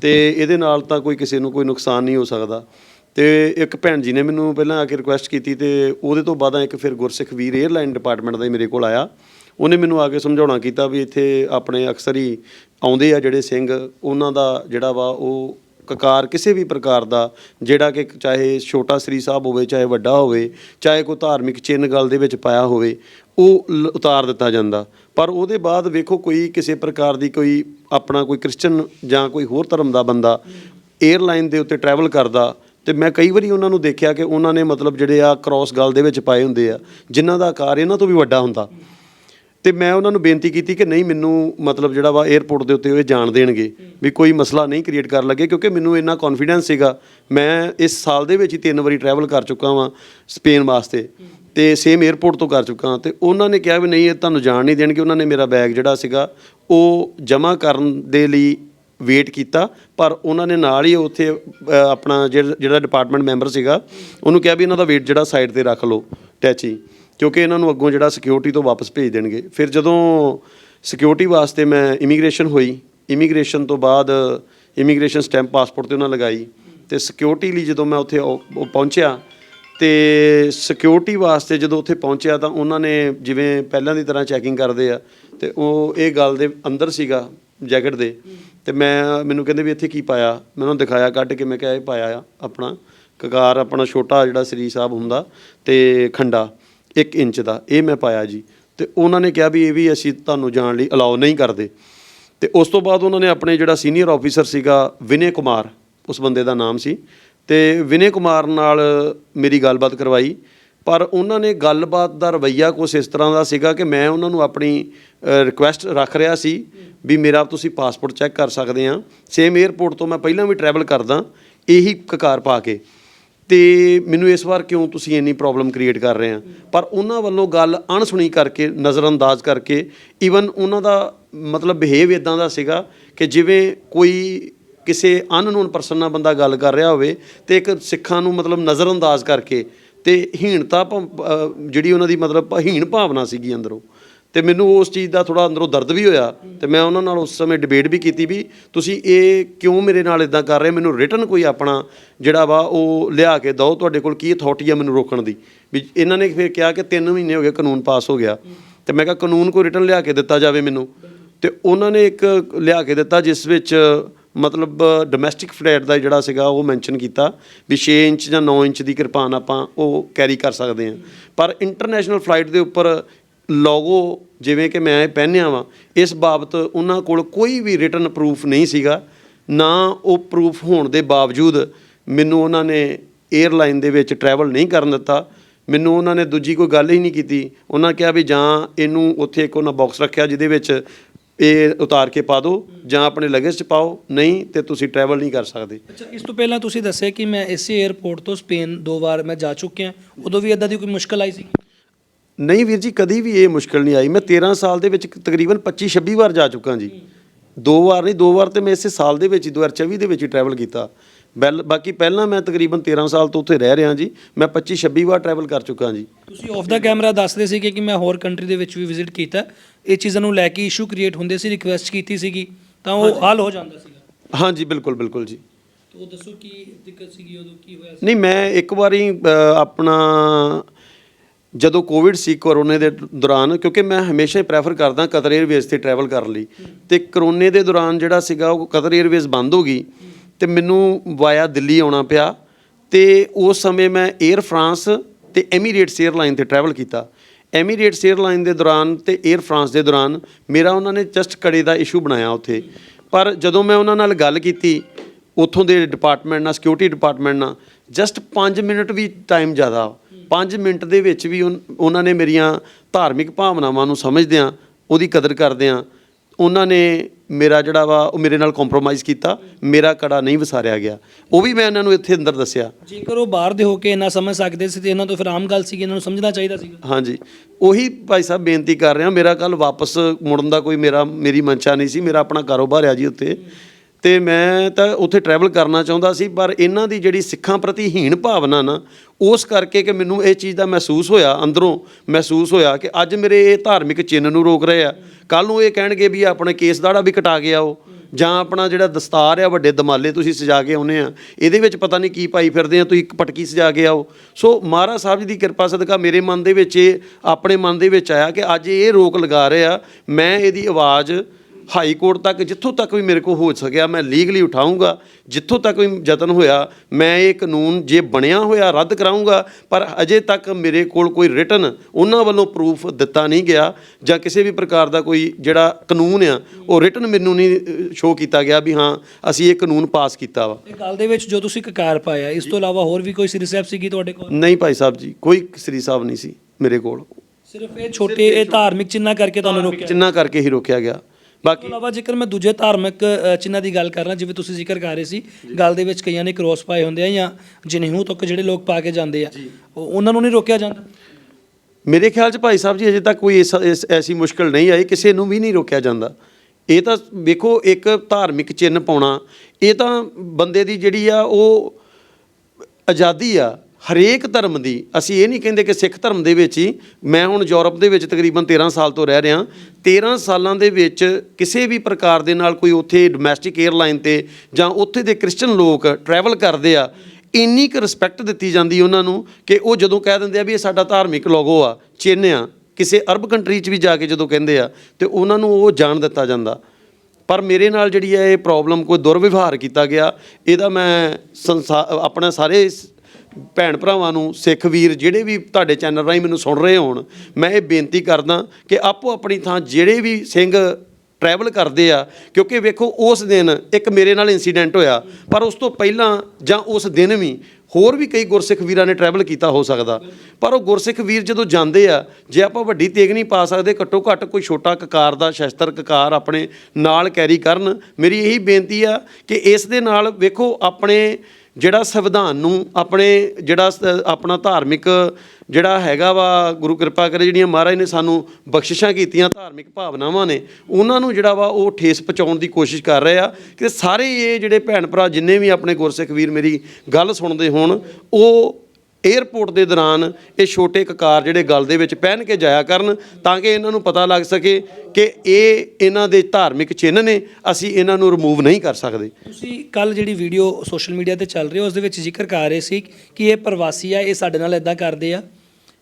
ਤੇ ਇਹਦੇ ਨਾਲ ਤਾਂ ਕੋਈ ਕਿਸੇ ਨੂੰ ਕੋਈ ਨੁਕਸਾਨ ਨਹੀਂ ਹੋ ਸਕਦਾ। ਤੇ ਇੱਕ ਭੈਣ ਜੀ ਨੇ ਮੈਨੂੰ ਪਹਿਲਾਂ ਆ ਕੇ ਰਿਕੁਐਸਟ ਕੀਤੀ ਤੇ ਉਹਦੇ ਤੋਂ ਬਾਅਦਾਂ ਇੱਕ ਫਿਰ ਗੁਰਸਿੱਖ ਵੀਰ 에ਅਰਲਾਈਨ ਡਿਪਾਰਟਮੈਂਟ ਦਾ ਹੀ ਮੇਰੇ ਕੋਲ ਆਇਆ। ਉਹਨੇ ਮੈਨੂੰ ਆ ਕੇ ਸਮਝਾਉਣਾ ਕੀਤਾ ਵੀ ਇੱਥੇ ਆਪਣੇ ਅਕਸਰ ਹੀ ਆਉਂਦੇ ਆ ਜਿਹੜੇ ਸਿੰਘ, ਉਹਨਾਂ ਦਾ ਜਿਹੜਾ ਵਾ ਉਹ ਕਕਾਰ ਕਿਸੇ ਵੀ ਪ੍ਰਕਾਰ ਦਾ, ਜਿਹੜਾ ਕਿ ਚਾਹੇ ਛੋਟਾ ਸ੍ਰੀ ਸਾਹਿਬ ਹੋਵੇ, ਚਾਹੇ ਵੱਡਾ ਹੋਵੇ, ਚਾਹੇ ਕੋਈ ਧਾਰਮਿਕ ਚਿੰਨ੍ਹ ਗੱਲ ਦੇ ਵਿੱਚ ਪਾਇਆ ਹੋਵੇ, ਉਹ ਲ- ਉਤਾਰ ਦਿੱਤਾ ਜਾਂਦਾ। ਪਰ ਉਹਦੇ ਬਾਅਦ ਵੇਖੋ ਕੋਈ ਕਿਸੇ ਪ੍ਰਕਾਰ ਦੀ ਕੋਈ ਆਪਣਾ ਕੋਈ ਕ੍ਰਿਸਚਨ ਜਾਂ ਕੋਈ ਹੋਰ ਧਰਮ ਦਾ ਬੰਦਾ 에ਅਰਲਾਈਨ ਦੇ ਉੱਤੇ ਟਰੈਵਲ ਕਰਦਾ ਤੇ ਮੈਂ ਕਈ ਵਾਰੀ ਉਹਨਾਂ ਨੂੰ ਦੇਖਿਆ ਕਿ ਉਹਨਾਂ ਨੇ ਮਤਲਬ ਜਿਹੜੇ ਆ ਕ੍ਰਾਸ ਗਲ ਦੇ ਵਿੱਚ ਪਾਏ ਹੁੰਦੇ ਆ, ਜਿਨ੍ਹਾਂ ਦਾ ਆਕਾਰ ਇਹਨਾਂ ਤੋਂ ਵੀ ਵੱਡਾ ਹੁੰਦਾ। ਤੇ ਮੈਂ ਉਹਨਾਂ ਨੂੰ ਬੇਨਤੀ ਕੀਤੀ ਕਿ ਨਹੀਂ, ਮੈਨੂੰ ਮਤਲਬ ਜਿਹੜਾ ਵਾ 에ਅਰਪੋਰਟ ਦੇ ਉੱਤੇ ਉਹ ਜਾਣ ਦੇਣਗੇ ਵੀ ਕੋਈ ਮਸਲਾ ਨਹੀਂ ਕ੍ਰੀਏਟ ਕਰਨ ਲੱਗੇ ਕਿਉਂਕਿ ਮੈਨੂੰ ਇੰਨਾ ਕੌਨਫੀਡੈਂਸ ਸੀਗਾ। ਮੈਂ ਇਸ ਸਾਲ ਦੇ ਵਿੱਚ ਹੀ ਤਿੰਨ ਵਾਰੀ ਟਰੈਵਲ ਕਰ ਚੁੱਕਾ ਵਾਂ ਸਪੇਨ ਵਾਸਤੇ ਤੇ ਸੇਮ 에ਅਰਪੋਰਟ ਤੋਂ ਕਰ ਚੁੱਕਾ ਹਾਂ ਤੇ ਉਹਨਾਂ ਨੇ ਕਿਹਾ ਵੀ ਨਹੀਂ, ਇਹ ਤੁਹਾਨੂੰ ਜਾਣ ਨਹੀਂ ਦੇਣਗੇ। ਉਹਨਾਂ ਨੇ ਮੇਰਾ ਬੈਗ ਜਿਹੜਾ ਸੀਗਾ, ਉਹ ਜਮ੍ਹਾਂ ਕਰਨ ਦੇ ਲਈ ਵੇਟ ਕੀਤਾ, ਪਰ ਉਹਨਾਂ ਨੇ ਨਾਲ ਹੀ ਉੱਥੇ ਆਪਣਾ ਜਿਹੜਾ ਜਿਹੜਾ ਡਿਪਾਰਟਮੈਂਟ ਮੈਂਬਰ ਸੀਗਾ, ਉਹਨੂੰ ਕਿਹਾ ਵੀ ਇਹਨਾਂ ਦਾ ਵੇਟ ਜਿਹੜਾ ਸਾਈਡ ਤੇ ਰੱਖ ਲਓ, ਟੈਚੀ। ਕਿਉਂਕਿ ਇਹਨਾਂ ਨੂੰ ਅੱਗੋਂ ਜਿਹੜਾ ਸਿਕਿਉਰਿਟੀ ਤੋਂ ਵਾਪਸ ਭੇਜ ਦੇਣਗੇ। ਫਿਰ ਜਦੋਂ ਸਿਕਿਉਰਿਟੀ ਵਾਸਤੇ ਮੈਂ ਇਮੀਗ੍ਰੇਸ਼ਨ ਹੋਈ ਇਮੀਗ੍ਰੇਸ਼ਨ ਤੋਂ ਬਾਅਦ ਇਮੀਗ੍ਰੇਸ਼ਨ ਸਟੈਂਪ ਪਾਸਪੋਰਟ ਤੇ ਉਹਨਾਂ ਲਗਾਈ ਤੇ ਸਿਕਿਉਰਿਟੀ ਲਈ ਜਦੋਂ ਮੈਂ ਉੱਥੇ ਉਹ- ਉਹ ਪਹੁੰਚਿਆ ਤੇ ਸਿਕਿਉਰਿਟੀ ਵਾਸਤੇ ਜਦੋਂ ਉੱਥੇ ਪਹੁੰਚਿਆ ਤਾਂ ਉਹਨਾਂ ਨੇ ਜਿਵੇਂ ਪਹਿਲਾਂ ਦੀ ਤਰ੍ਹਾਂ ਚੈਕਿੰਗ ਕਰਦੇ ਆ ਤੇ ਉਹ ਇਹ ਗੱਲ ਦੇ ਅੰਦਰ ਸੀਗਾ ਜੈਕਟ ਦੇ ਤੇ ਮੈਂ, ਮੈਨੂੰ ਕਹਿੰਦੇ ਵੀ ਇੱਥੇ ਕੀ ਪਾਇਆ? ਮੈਂ ਉਹਨਾਂ ਨੂੰ ਦਿਖਾਇਆ ਕੱਢ ਕੇ, ਮੈਂ ਕਿਹਾ ਇਹ ਪਾਇਆ ਆ ਆਪਣਾ ਕਕਾਰ ਆਪਣਾ ਛੋਟਾ ਜਿਹੜਾ ਸ੍ਰੀ ਸਾਹਿਬ ਹੁੰਦਾ ਤੇ ਖੰਡਾ। 1 ਇੰਚ ਦਾ, ਇਹ ਮੈਂ ਪਾਇਆ ਜੀ। ਤੇ ਉਹਨਾਂ ਨੇ ਕਿਹਾ ਵੀ ਇਹ ਵੀ ਅਸੀਂ ਤੁਹਾਨੂੰ ਜਾਣ ਲਈ ਅਲਾਉ ਨਹੀਂ ਕਰਦੇ। ਤੇ ਉਸ ਤੋਂ ਬਾਅਦ ਉਹਨਾਂ ਨੇ ਆਪਣੇ ਜਿਹੜਾ ਸੀਨੀਅਰ ਆਫੀਸਰ ਸੀਗਾ ਵਿਨੇ ਕੁਮਾਰ, ਉਸ ਬੰਦੇ ਦਾ ਨਾਮ ਸੀ। ਤੇ ਵਿਨੇ ਕੁਮਾਰ ਨਾਲ ਮੇਰੀ ਗੱਲਬਾਤ ਕਰਵਾਈ। ਪਰ ਉਹਨਾਂ ਨੇ ਗੱਲਬਾਤ ਦਾ ਰਵੱਈਆ ਕੁਛ ਇਸ ਤਰ੍ਹਾਂ ਦਾ ਸੀਗਾ ਕਿ ਮੈਂ ਉਹਨਾਂ ਨੂੰ ਆਪਣੀ ਰਿਕੁਐਸਟ ਰੱਖ ਰਿਹਾ ਸੀ ਵੀ ਮੇਰਾ ਤੁਸੀਂ ਪਾਸਪੋਰਟ ਚੈੱਕ ਕਰ ਸਕਦੇ ਆ। ਸੇਮ 에ਅਰਪੋਰਟ ਤੋਂ ਮੈਂ ਪਹਿਲਾਂ ਵੀ ਟਰੈਵਲ ਕਰਦਾ, ਇਹੀ ਕਕਾਰ ਪਾ ਕੇ। ਤੇ ਮੈਨੂੰ ਇਸ ਵਾਰ ਕਿਉਂ ਤੁਸੀਂ ਇੰਨੀ ਪ੍ਰੋਬਲਮ ਕ੍ਰੀਏਟ ਕਰ ਰਹੇ ਆ? ਪਰ ਉਹਨਾਂ ਵੱਲੋਂ ਗੱਲ ਅਣਸੁਣੀ ਕਰਕੇ, ਨਜ਼ਰਅੰਦਾਜ਼ ਕਰਕੇ ਈਵਨ ਉਹਨਾਂ ਦਾ ਮਤਲਬ ਬਿਹੇਵ ਇਦਾਂ ਦਾ ਸੀਗਾ ਕਿ ਜਿਵੇਂ ਕੋਈ ਕਿਸੇ ਅਨਨੋਨ ਪਰਸਨ ਨਾਲ ਬੰਦਾ ਗੱਲ ਕਰ ਰਿਹਾ ਹੋਵੇ ਤੇ ਇੱਕ ਸਿੱਖਾਂ ਨੂੰ ਮਤਲਬ ਨਜ਼ਰਅੰਦਾਜ਼ ਕਰਕੇ ਤੇ ਹੀਣਤਾ ਭੰ- ਜਿਹੜੀ ਉਹਨਾਂ ਦੀ ਮਤਲਬ ਹੀਣ ਭਾਵਨਾ ਸੀਗੀ ਅੰਦਰੋਂ। ਤੇ ਮੈਨੂੰ ਉਸ ਚੀਜ਼ ਦਾ ਥੋੜਾ ਅੰਦਰੋਂ ਦਰਦ ਵੀ ਹੋਇਆ ਤੇ ਮੈਂ ਉਹਨਾਂ ਨਾਲ ਉਸ ਸਮੇਂ ਡਿਬੇਟ ਵੀ ਕੀਤੀ ਵੀ ਤੁਸੀਂ ਇਹ ਕਿਉਂ ਮੇਰੇ ਨਾਲ ਇਦਾਂ ਕਰ ਰਹੇ ਮੈਨੂੰ ਰਿਟਰਨ ਕੋਈ ਆਪਣਾ ਜਿਹੜਾ ਵਾ ਉਹ ਲਿਆ ਕੇ ਦਿਓ ਤੁਹਾਡੇ ਕੋਲ ਕੀ ਅਥਾਰਟੀ ਆ ਮੈਨੂੰ ਰੋਕਣ ਦੀ? ਵੀ ਇਹਨਾਂ ਨੇ ਫਿਰ ਕਿਹਾ ਕਿ 3 ਮਹੀਨੇ ਹੋ ਗਏ ਕਾਨੂੰਨ ਪਾਸ ਹੋ ਗਿਆ ਤੇ ਮੈਂ ਕਿਹਾ ਕਾਨੂੰਨ ਕੋਈ ਰਿਟਰਨ ਲਿਆ ਕੇ ਦਿੱਤਾ ਜਾਵੇ ਮੈਨੂੰ। ਤੇ ਉਹਨਾਂ ਨੇ ਇੱਕ ਲਿਆ ਕੇ ਦਿੱਤਾ ਜਿਸ ਵਿੱਚ ਮਤਲਬ ਡੋਮੈਸਟਿਕ ਫਲੈਟ ਦਾ ਜਿਹੜਾ ਸੀਗਾ ਉਹ ਮੈਂਸ਼ਨ ਕੀਤਾ ਵੀ 6 ਇੰਚ ਜਾਂ 9 ਇੰਚ ਦੀ ਕਿਰਪਾਨ ਆਪਾਂ ਉਹ ਕੈਰੀ ਕਰ ਸਕਦੇ ਹਾਂ। ਪਰ ਇੰਟਰਨੈਸ਼ਨਲ ਫਲਾਈਟ ਦੇ ਉੱਪਰ ਲੋਗੋ ਜਿਵੇਂ ਕਿ ਮੈਂ ਇਹ ਪਹਿਨਿਆ ਵਾਂ, ਇਸ ਬਾਬਤ ਉਹਨਾਂ ਕੋਲ ਕੋਈ ਵੀ ਰਿਟਨ ਪ੍ਰੂਫ ਨਹੀਂ ਸੀਗਾ, ਨਾ ਉਹ ਪ੍ਰੂਫ ਹੋਣ ਦੇ ਬਾਵਜੂਦ ਮੈਨੂੰ ਉਹਨਾਂ ਨੇ 에ਅਰਲਾਈਨ ਦੇ ਵਿੱਚ ਟਰੈਵਲ ਨਹੀਂ ਕਰਨ ਦਿੱਤਾ, ਮੈਨੂੰ ਉਹਨਾਂ ਨੇ ਦੂਜੀ ਕੋਈ ਗੱਲ ਹੀ ਨਹੀਂ ਕੀਤੀ। ਉਹਨਾਂ ਕਿਹਾ ਵੀ ਜਾਂ ਇਹਨੂੰ ਉੱਥੇ ਇੱਕ ਉਹਨਾਂ ਬਾਕਸ ਰੱਖਿਆ ਜਿਹਦੇ ਵਿੱਚ ਇਹ ਉਤਾਰ ਕੇ ਪਾ ਦਿਓ ਜਾਂ ਆਪਣੇ ਲਗੇਜ 'ਚ ਪਾਓ, ਨਹੀਂ ਤੇ ਤੁਸੀਂ ਟਰੈਵਲ ਨਹੀਂ ਕਰ ਸਕਦੇ। ਅੱਛਾ, ਇਸ ਤੋਂ ਪਹਿਲਾਂ ਤੁਸੀਂ ਦੱਸਿਆ ਕਿ ਮੈਂ ਇਸੇ 에ਅਰਪੋਰਟ ਤੋਂ ਸਪੇਨ ਦੋ ਵਾਰ ਮੈਂ ਜਾ ਚੁੱਕਿਆ, ਉਦੋਂ ਵੀ ਇਦਾਂ ਦੀ ਕੋਈ ਮੁਸ਼ਕਲ ਆਈ ਸੀ? ਨਹੀਂ ਵੀਰ ਜੀ ਕਦੀ ਵੀ ਇਹ ਮੁਸ਼ਕਲ ਨਹੀਂ ਆਈ। ਮੈਂ 13 ਸਾਲ ਦੇ ਵਿੱਚ ਤਕਰੀਬਨ 25 26 ਵਾਰ ਜਾ ਚੁੱਕਾ ਜੀ। ਦੋ ਵਾਰ ਨਹੀਂ ਦੋ ਵਾਰ ਤੇ ਮੈਂ ਇਸੇ ਸਾਲ ਦੇ ਵਿੱਚ ਹੀ 2024 ਦੇ ਵਿੱਚ ਹੀ ਟਰੈਵਲ ਕੀਤਾ। ਬੈਲ ਬਾਕੀ ਪਹਿਲਾਂ ਮੈਂ ਤਕਰੀਬਨ 13 ਸਾਲ ਤੋਂ ਉੱਥੇ ਰਹਿ ਰਿਹਾ ਜੀ। ਮੈਂ 25 26 ਵਾਰ ਟਰੈਵਲ ਕਰ ਚੁੱਕਾ ਜੀ। ਤੁਸੀਂ ਆਫ ਦਾ ਕੈਮਰਾ ਦੱਸਦੇ ਸੀਗੇ ਕਿ ਮੈਂ ਹੋਰ ਕੰਟਰੀ ਦੇ ਵਿੱਚ ਵੀ ਵਿਜ਼ਿਟ ਕੀਤਾ। ਇਹ ਚੀਜ਼ਾਂ ਨੂੰ ਲੈ ਕੇ ਇਸ਼ੂ ਕ੍ਰੀਏਟ ਹੁੰਦੇ ਸੀ ਰਿਕੁਐਸਟ ਕੀਤੀ ਸੀਗੀ। ਤਾਂ ਉਹ ਹੱਲ ਹੋ ਜਾਂਦਾ ਸੀਗਾ। ਹਾਂਜੀ ਬਿਲਕੁਲ ਬਿਲਕੁਲ ਜੀ। ਤਾਂ ਉਹ ਦੱਸੋ ਕੀ ਦਿੱਕਤ ਸੀਗੀ ਉਦੋਂ ਕੀ ਹੋਇਆ ਸੀ? ਨਹੀਂ ਮੈਂ ਇੱਕ ਵਾਰੀ ਆਪਣਾ ਜਦੋਂ ਕੋਵਿਡ ਸੀ ਕਰੋਨੇ ਦੇ ਦੌਰਾਨ, ਕਿਉਂਕਿ ਮੈਂ ਹਮੇਸ਼ਾ ਹੀ ਪ੍ਰੈਫਰ ਕਰਦਾ ਕਤਰ 에ਅਰਵੇਜ਼ ਤੇ ਟਰੈਵਲ ਕਰਨ ਲਈ। ਤੇ ਕਰੋਨੇ ਦੇ ਦੌਰਾਨ ਜਿਹੜਾ ਸੀਗਾ, ਉਹ ਕਤਰ 에ਅਰਵੇਜ਼ ਬੰਦ ਹੋ ਗਈ ਤੇ ਮੈਨੂੰ ਵਾਇਆ ਦਿੱਲੀ ਆਉਣਾ ਪਿਆ ਤੇ ਉਸ ਸਮੇਂ ਮੈਂ 에ਅਰ ਫਰਾਂਸ ਤੇ ਐਮੀਰੇਟਸ 에ਅਰਲਾਈਨ ਤੇ ਟਰੈਵਲ ਕੀਤਾ। ਐਮੀਰੇਟਸ 에ਅਰਲਾਈਨ ਦੇ ਦੌਰਾਨ ਤੇ 에ਅਰ ਫਰਾਂਸ ਦੇ ਦੌਰਾਨ ਮੇਰਾ ਉਹਨਾਂ ਨੇ ਜਸਟ ਕੜੇ ਦਾ ਇਸ਼ੂ ਬਣਾਇਆ ਉੱਥੇ। ਪਰ ਜਦੋਂ ਮੈਂ ਉਹਨਾਂ ਨਾਲ ਗੱਲ ਕੀਤੀ, ਉਥੋਂ ਦੇ ਡਿਪਾਰਟਮੈਂਟ ਨਾਲ ਸਿਕਿਉਰਿਟੀ ਡਿਪਾਰਟਮੈਂਟ ਨਾਲ ਜਸਟ 5 ਮਿੰਟ ਵੀ ਟਾਈਮ ਜ਼ਿਆਦਾ 5 ਮਿੰਟ ਦੇ ਵਿੱਚ ਵੀ ਉਹਨਾਂ ਨੇ ਮੇਰੀਆਂ ਧਾਰਮਿਕ ਭਾਵਨਾਵਾਂ ਨੂੰ ਸਮਝਦਿਆਂ ਉਹਦੀ ਕਦਰ ਕਰਦਿਆਂ ਉਹਨਾਂ ਨੇ ਮੇਰਾ ਜਿਹੜਾ ਵਾ ਉਹ ਮੇਰੇ ਨਾਲ ਕੰਪਰੋਮਾਈਜ਼ ਕੀਤਾ ਮੇਰਾ ਕੜਾ ਨਹੀਂ ਵਿਸਾਰਿਆ ਗਿਆ। ਉਹ ਵੀ ਮੈਂ ਇਹਨਾਂ ਨੂੰ ਇੱਥੇ ਅੰਦਰ ਦੱਸਿਆ। ਜੇਕਰ ਉਹ ਬਾਹਰ ਦੇ ਹੋ ਕੇ ਇੰਨਾ ਸਮਝ ਸਕਦੇ ਸੀ ਤੇ ਇਹਨਾਂ ਤੋਂ ਫਿਰ ਆਮ ਗੱਲ ਸੀ ਕਿ ਇਹਨਾਂ ਨੂੰ ਸਮਝਣਾ ਚਾਹੀਦਾ ਸੀਗਾ। ਹਾਂਜੀ। ਉਹੀ ਭਾਈ ਸਾਹਿਬ ਬੇਨਤੀ ਕਰ ਰਿਹਾ ਮੇਰਾ ਕੱਲ ਵਾਪਸ ਮੁੜਨ ਦਾ ਕੋਈ ਮੇਰਾ ਮੇਰੀ ਮਨਸ਼ਾ ਨਹੀਂ ਸੀ ਮੇਰਾ ਆਪਣਾ ਕਾਰੋਬਾਰ ਆ ਜੀ ਉੱਤੇ ਤੇ ਮੈਂ ਤਾਂ ਉੱਥੇ ਟਰੈਵਲ ਕਰਨਾ ਚਾਹੁੰਦਾ ਸੀ, ਪਰ ਇਹਨਾਂ ਦੀ ਜਿਹੜੀ ਸਿੱਖਾਂ ਪ੍ਰਤੀ ਹੀਣ ਭਾਵਨਾ ਨਾ, ਉਸ ਕਰਕੇ ਕਿ ਮੈਨੂੰ ਇਹ ਚੀਜ਼ ਦਾ ਮਹਿਸੂਸ ਹੋਇਆ, ਅੰਦਰੋਂ ਮਹਿਸੂਸ ਹੋਇਆ ਕਿ ਅੱਜ ਮੇਰੇ ਇਹ ਧਾਰਮਿਕ ਚਿੰਨ੍ਹ ਨੂੰ ਰੋਕ ਰਹੇ ਆ। ਕੱਲ ਨੂੰ ਇਹ ਕਹਿਣਗੇ ਵੀ ਆਪਣੇ ਕੇਸ ਦਾੜਾ ਵੀ ਕਟਾ ਕੇ ਆਓ, ਜਾਂ ਆਪਣਾ ਜਿਹੜਾ ਦਸਤਾਰ ਆ, ਵੱਡੇ ਦਮਾਲੇ ਤੁਸੀਂ ਸਜਾ ਕੇ ਆਉਨੇ ਆ, ਇਹਦੇ ਵਿੱਚ ਪਤਾ ਨਹੀਂ ਕੀ ਪਾਈ ਫਿਰਦੇ ਆ, ਤੁਸੀਂ ਇੱਕ ਪਟਕੀ ਸਜਾ ਕੇ ਆਓ। ਸੋ ਮਹਾਰਾਜ ਸਾਹਿਬ ਜੀ ਦੀ ਕਿਰਪਾ ਸਦਕਾ ਮੇਰੇ ਮਨ ਦੇ ਵਿੱਚ ਇਹ, ਆਪਣੇ ਮਨ ਦੇ ਵਿੱਚ ਆਇਆ ਕਿ ਅੱਜ ਇਹ ਰੋਕ ਲਗਾ ਰਹੇ ਆ, ਮੈਂ ਇਹਦੀ ਆਵਾਜ਼ ਹਾਈ ਕੋਰਟ ਤੱਕ ਜਿੱਥੋਂ ਤੱਕ ਵੀ ਮੇਰੇ ਕੋਲ ਹੋ ਸਕਿਆ ਮੈਂ ਲੀਗਲੀ ਉਠਾਊਂਗਾ। ਜਿੱਥੋਂ ਤੱਕ ਵੀ ਯਤਨ ਹੋਇਆ ਮੈਂ ਇਹ ਕਾਨੂੰਨ ਜੇ ਬਣਿਆ ਹੋਇਆ ਰੱਦ ਕਰਾਊਂਗਾ ਪਰ ਅਜੇ ਤੱਕ ਮੇਰੇ ਕੋਲ ਕੋਈ ਰਿਟਨ ਉਹਨਾਂ ਵੱਲੋਂ ਪ੍ਰੂਫ ਦਿੱਤਾ ਨਹੀਂ ਗਿਆ ਜਾਂ ਕਿਸੇ ਵੀ ਪ੍ਰਕਾਰ ਦਾ ਕੋਈ ਜਿਹੜਾ ਕਾਨੂੰਨ ਆ ਉਹ ਰਿਟਨ ਮੈਨੂੰ ਨਹੀਂ ਸ਼ੋ ਕੀਤਾ ਗਿਆ ਵੀ ਹਾਂ ਅਸੀਂ ਇਹ ਕਾਨੂੰਨ ਪਾਸ ਕੀਤਾ ਵਾ। ਇਹ ਗੱਲ ਦੇ ਵਿੱਚ ਜੋ ਤੁਸੀਂ ਕਕਾਰ ਪਾਇਆ ਇਸ ਤੋਂ ਇਲਾਵਾ ਹੋਰ ਵੀ ਕੋਈ ਰਿਸੈਪ ਸੀਗੀ ਤੁਹਾਡੇ ਕੋਲ? ਨਹੀਂ ਭਾਈ ਸਾਹਿਬ ਜੀ ਕੋਈ ਸ੍ਰੀ ਸਾਹਿਬ ਨਹੀਂ ਸੀ ਮੇਰੇ ਕੋਲ। ਸਿਰਫ ਇਹ ਛੋਟੇ ਇਹ ਧਾਰਮਿਕ ਚਿੰਨ੍ਹਾਂ ਕਰਕੇ ਤੁਹਾਨੂੰ ਰੋਕਿਆ। ਜਿੰਨਾ ਕਰਕੇ ਹੀ ਰੋਕਿਆ ਗਿਆ। ਬਾਕੀ ਇਲਾਵਾ ਜੇਕਰ ਮੈਂ ਦੂਜੇ ਧਾਰਮਿਕ ਅ, ਚਿੰਨ੍ਹਾਂ ਦੀ ਗੱਲ ਕਰਾਂ ਜਿਵੇਂ ਤੁਸੀਂ ਜ਼ਿਕਰ ਕਰ ਰਹੇ ਸੀ ਗੱਲ ਦੇ ਵਿੱਚ ਕਈਆਂ ਨੇ ਕ੍ਰੋਸ ਪਾਏ ਹੁੰਦੇ ਆ ਜਾਂ ਜਨੇਊ ਤੱਕ ਜਿਹੜੇ ਲੋਕ ਪਾ ਕੇ ਜਾਂਦੇ ਆ ਉਹ- ਉਹਨਾਂ ਨੂੰ ਨਹੀਂ ਰੋਕਿਆ ਜਾਂਦਾ? ਮੇਰੇ ਖਿਆਲ 'ਚ ਭਾਈ ਸਾਹਿਬ ਜੀ ਅਜੇ ਤੱਕ ਕੋਈ ਐਸੀ ਮੁਸ਼ਕਲ ਨਹੀਂ ਆਈ ਕਿਸੇ ਨੂੰ ਵੀ ਨਹੀਂ ਰੋਕਿਆ ਜਾਂਦਾ। ਇਹ ਤਾਂ ਵੇਖੋ ਇੱਕ ਧਾਰਮਿਕ ਚਿੰਨ੍ਹ ਪਾਉਣਾ ਇਹ ਤਾਂ ਬੰਦੇ ਦੀ ਜਿਹੜੀ ਆ ਉਹ ਆਜ਼ਾਦੀ ਆ। ਹਰੇਕ ਧਰਮ ਦੀ, ਅਸੀਂ ਇਹ ਨਹੀਂ ਕਹਿੰਦੇ ਕਿ ਸਿੱਖ ਧਰਮ ਦੇ ਵਿੱਚ ਹੀ, ਮੈਂ ਹੁਣ ਯੂਰਪ ਦੇ ਵਿੱਚ ਤਕਰੀਬਨ 13 ਸਾਲ ਤੋਂ ਰਹਿ ਰਿਹਾ 13 ਸਾਲਾਂ ਦੇ ਵਿੱਚ ਕਿਸੇ ਵੀ ਪ੍ਰਕਾਰ ਦੇ ਨਾਲ ਕੋਈ ਉੱਥੇ ਡੋਮੈਸਟਿਕ 에ਅਰਲਾਈਨ ਤੇ ਜਾਂ ਉੱਥੇ ਦੇ ਕ੍ਰਿਸਚੀਅਨ ਲੋਕ ਟਰੈਵਲ ਕਰਦੇ ਆ, ਇੰਨੀ ਕੁ ਰਿਸਪੈਕਟ ਦਿੱਤੀ ਜਾਂਦੀ ਉਹਨਾਂ ਨੂੰ ਕਿ ਉਹ ਜਦੋਂ ਕਹਿ ਦਿੰਦੇ ਆ ਵੀ ਇਹ ਸਾਡਾ ਧਾਰਮਿਕ ਲੋਗੋ ਆ, ਚਿੰਨ੍ਹ ਆ, ਕਿਸੇ ਅਰਬ ਕੰਟਰੀ 'ਚ ਵੀ ਜਾ ਕੇ ਜਦੋਂ ਕਹਿੰਦੇ ਆ, ਤੇ ਉਹਨਾਂ ਨੂੰ ਉਹ ਜਾਣ ਦਿੱਤਾ ਜਾਂਦਾ। ਪਰ ਮੇਰੇ ਨਾਲ ਜਿਹੜੀ ਹੈ ਇਹ ਪ੍ਰੋਬਲਮ ਕੋਈ ਦੁਰਵਿਵਹਾਰ ਕੀਤਾ ਗਿਆ, ਇਹਦਾ ਮੈਂ ਸੰਸਾ, ਆਪਣਾ ਸਾਰੇ ਭੈਣ ਭਰਾਵਾਂ ਨੂੰ, ਸਿੱਖ ਵੀਰ ਜਿਹੜੇ ਵੀ ਤੁਹਾਡੇ ਚੈਨਲ ਰਾਹੀਂ ਮੈਨੂੰ ਸੁਣ ਰਹੇ ਹੋਣ, ਮੈਂ ਇਹ ਬੇਨਤੀ ਕਰਦਾ ਕਿ ਆਪੋ ਆਪਣੀ ਥਾਂ ਜਿਹੜੇ ਵੀ ਸਿੰਘ ਟਰੈਵਲ ਕਰਦੇ ਆ, ਕਿਉਂਕਿ ਵੇਖੋ ਉਸ ਦਿਨ ਇੱਕ ਮੇਰੇ ਨਾਲ ਇਨਸੀਡੈਂਟ ਹੋਇਆ, ਪਰ ਉਸ ਤੋਂ ਪਹਿਲਾਂ ਜਾਂ ਉਸ ਦਿਨ ਵੀ ਹੋਰ ਵੀ ਕਈ ਗੁਰਸਿੱਖ ਵੀਰਾਂ ਨੇ ਟਰੈਵਲ ਕੀਤਾ ਹੋ ਸਕਦਾ। ਪਰ ਉਹ ਗੁਰਸਿੱਖ ਵੀਰ ਜਦੋਂ ਜਾਂਦੇ ਆ, ਜੇ ਆਪਾਂ ਵੱਡੀ ਤੇਗ ਨਹੀਂ ਪਾ ਸਕਦੇ, ਘੱਟੋ ਘੱਟ ਕੋਈ ਛੋਟਾ ਕਕਾਰ ਦਾ, ਸ਼ਸਤਰ ਕਕਾਰ ਆਪਣੇ ਨਾਲ ਕੈਰੀ ਕਰਨ, ਮੇਰੀ ਇਹੀ ਬੇਨਤੀ ਆ ਕਿ ਇਸ ਦੇ ਨਾਲ ਵੇਖੋ ਆਪਣੇ ਜਿਹੜਾ ਸੰਵਿਧਾਨ ਨੂੰ ਆਪਣੇ ਜਿਹੜਾ ਸ- ਆਪਣਾ ਧਾਰਮਿਕ ਜਿਹੜਾ ਹੈਗਾ ਵਾ, ਗੁਰੂ ਕਿਰਪਾ ਕਰੇ ਜਿਹੜੀਆਂ ਮਹਾਰਾਜ ਨੇ ਸਾਨੂੰ ਬਖਸ਼ਿਸ਼ਾਂ ਕੀਤੀਆਂ, ਧਾਰਮਿਕ ਭਾਵਨਾਵਾਂ ਨੇ, ਉਹਨਾਂ ਨੂੰ ਜਿਹੜਾ ਵਾ ਉਹ ਠੇਸ ਪਹੁੰਚਾਉਣ ਦੀ ਕੋਸ਼ਿਸ਼ ਕਰ ਰਹੇ ਆ ਕਿ ਸਾਰੇ ਇਹ ਜਿਹੜੇ ਭੈਣ ਭਰਾ ਜਿੰਨੇ ਵੀ ਆਪਣੇ ਗੁਰਸਿੱਖ ਵੀਰ ਮੇਰੀ ਗੱਲ ਸੁਣਦੇ ਹੋਣ, ਉਹ 에ਅਰਪੋਰਟ ਦੇ ਦੌਰਾਨ ਇਹ ਛੋਟੇ ਕਕਾਰ ਜਿਹੜੇ ਗਲ ਦੇ ਵਿੱਚ ਪਹਿਨ ਕੇ ਜਾਇਆ ਕਰਨ ਤਾਂ ਕਿ ਇਹਨਾਂ ਨੂੰ ਪਤਾ ਲੱਗ ਸਕੇ ਕਿ ਇਹ ਇਹਨਾਂ ਦੇ ਧਾਰਮਿਕ ਚਿੰਨ੍ਹ ਨੇ ਅਸੀਂ ਇਹਨਾਂ ਨੂੰ ਰਿਮੂਵ ਨਹੀਂ ਕਰ ਸਕਦੇ। ਤੁਸੀਂ ਕੱਲ ਜਿਹੜੀ ਵੀਡੀਓ ਸੋਸ਼ਲ ਮੀਡੀਆ ਤੇ ਚੱਲ ਰਹੀ ਹੈ ਉਸ ਦੇ ਵਿੱਚ ਜ਼ਿਕਰ ਕਰ ਰਹੇ ਸੀ ਕਿ ਇਹ ਪ੍ਰਵਾਸੀ ਆ ਇਹ ਸਾਡੇ ਨਾਲ ਇਦਾਂ ਕਰਦੇ ਆ।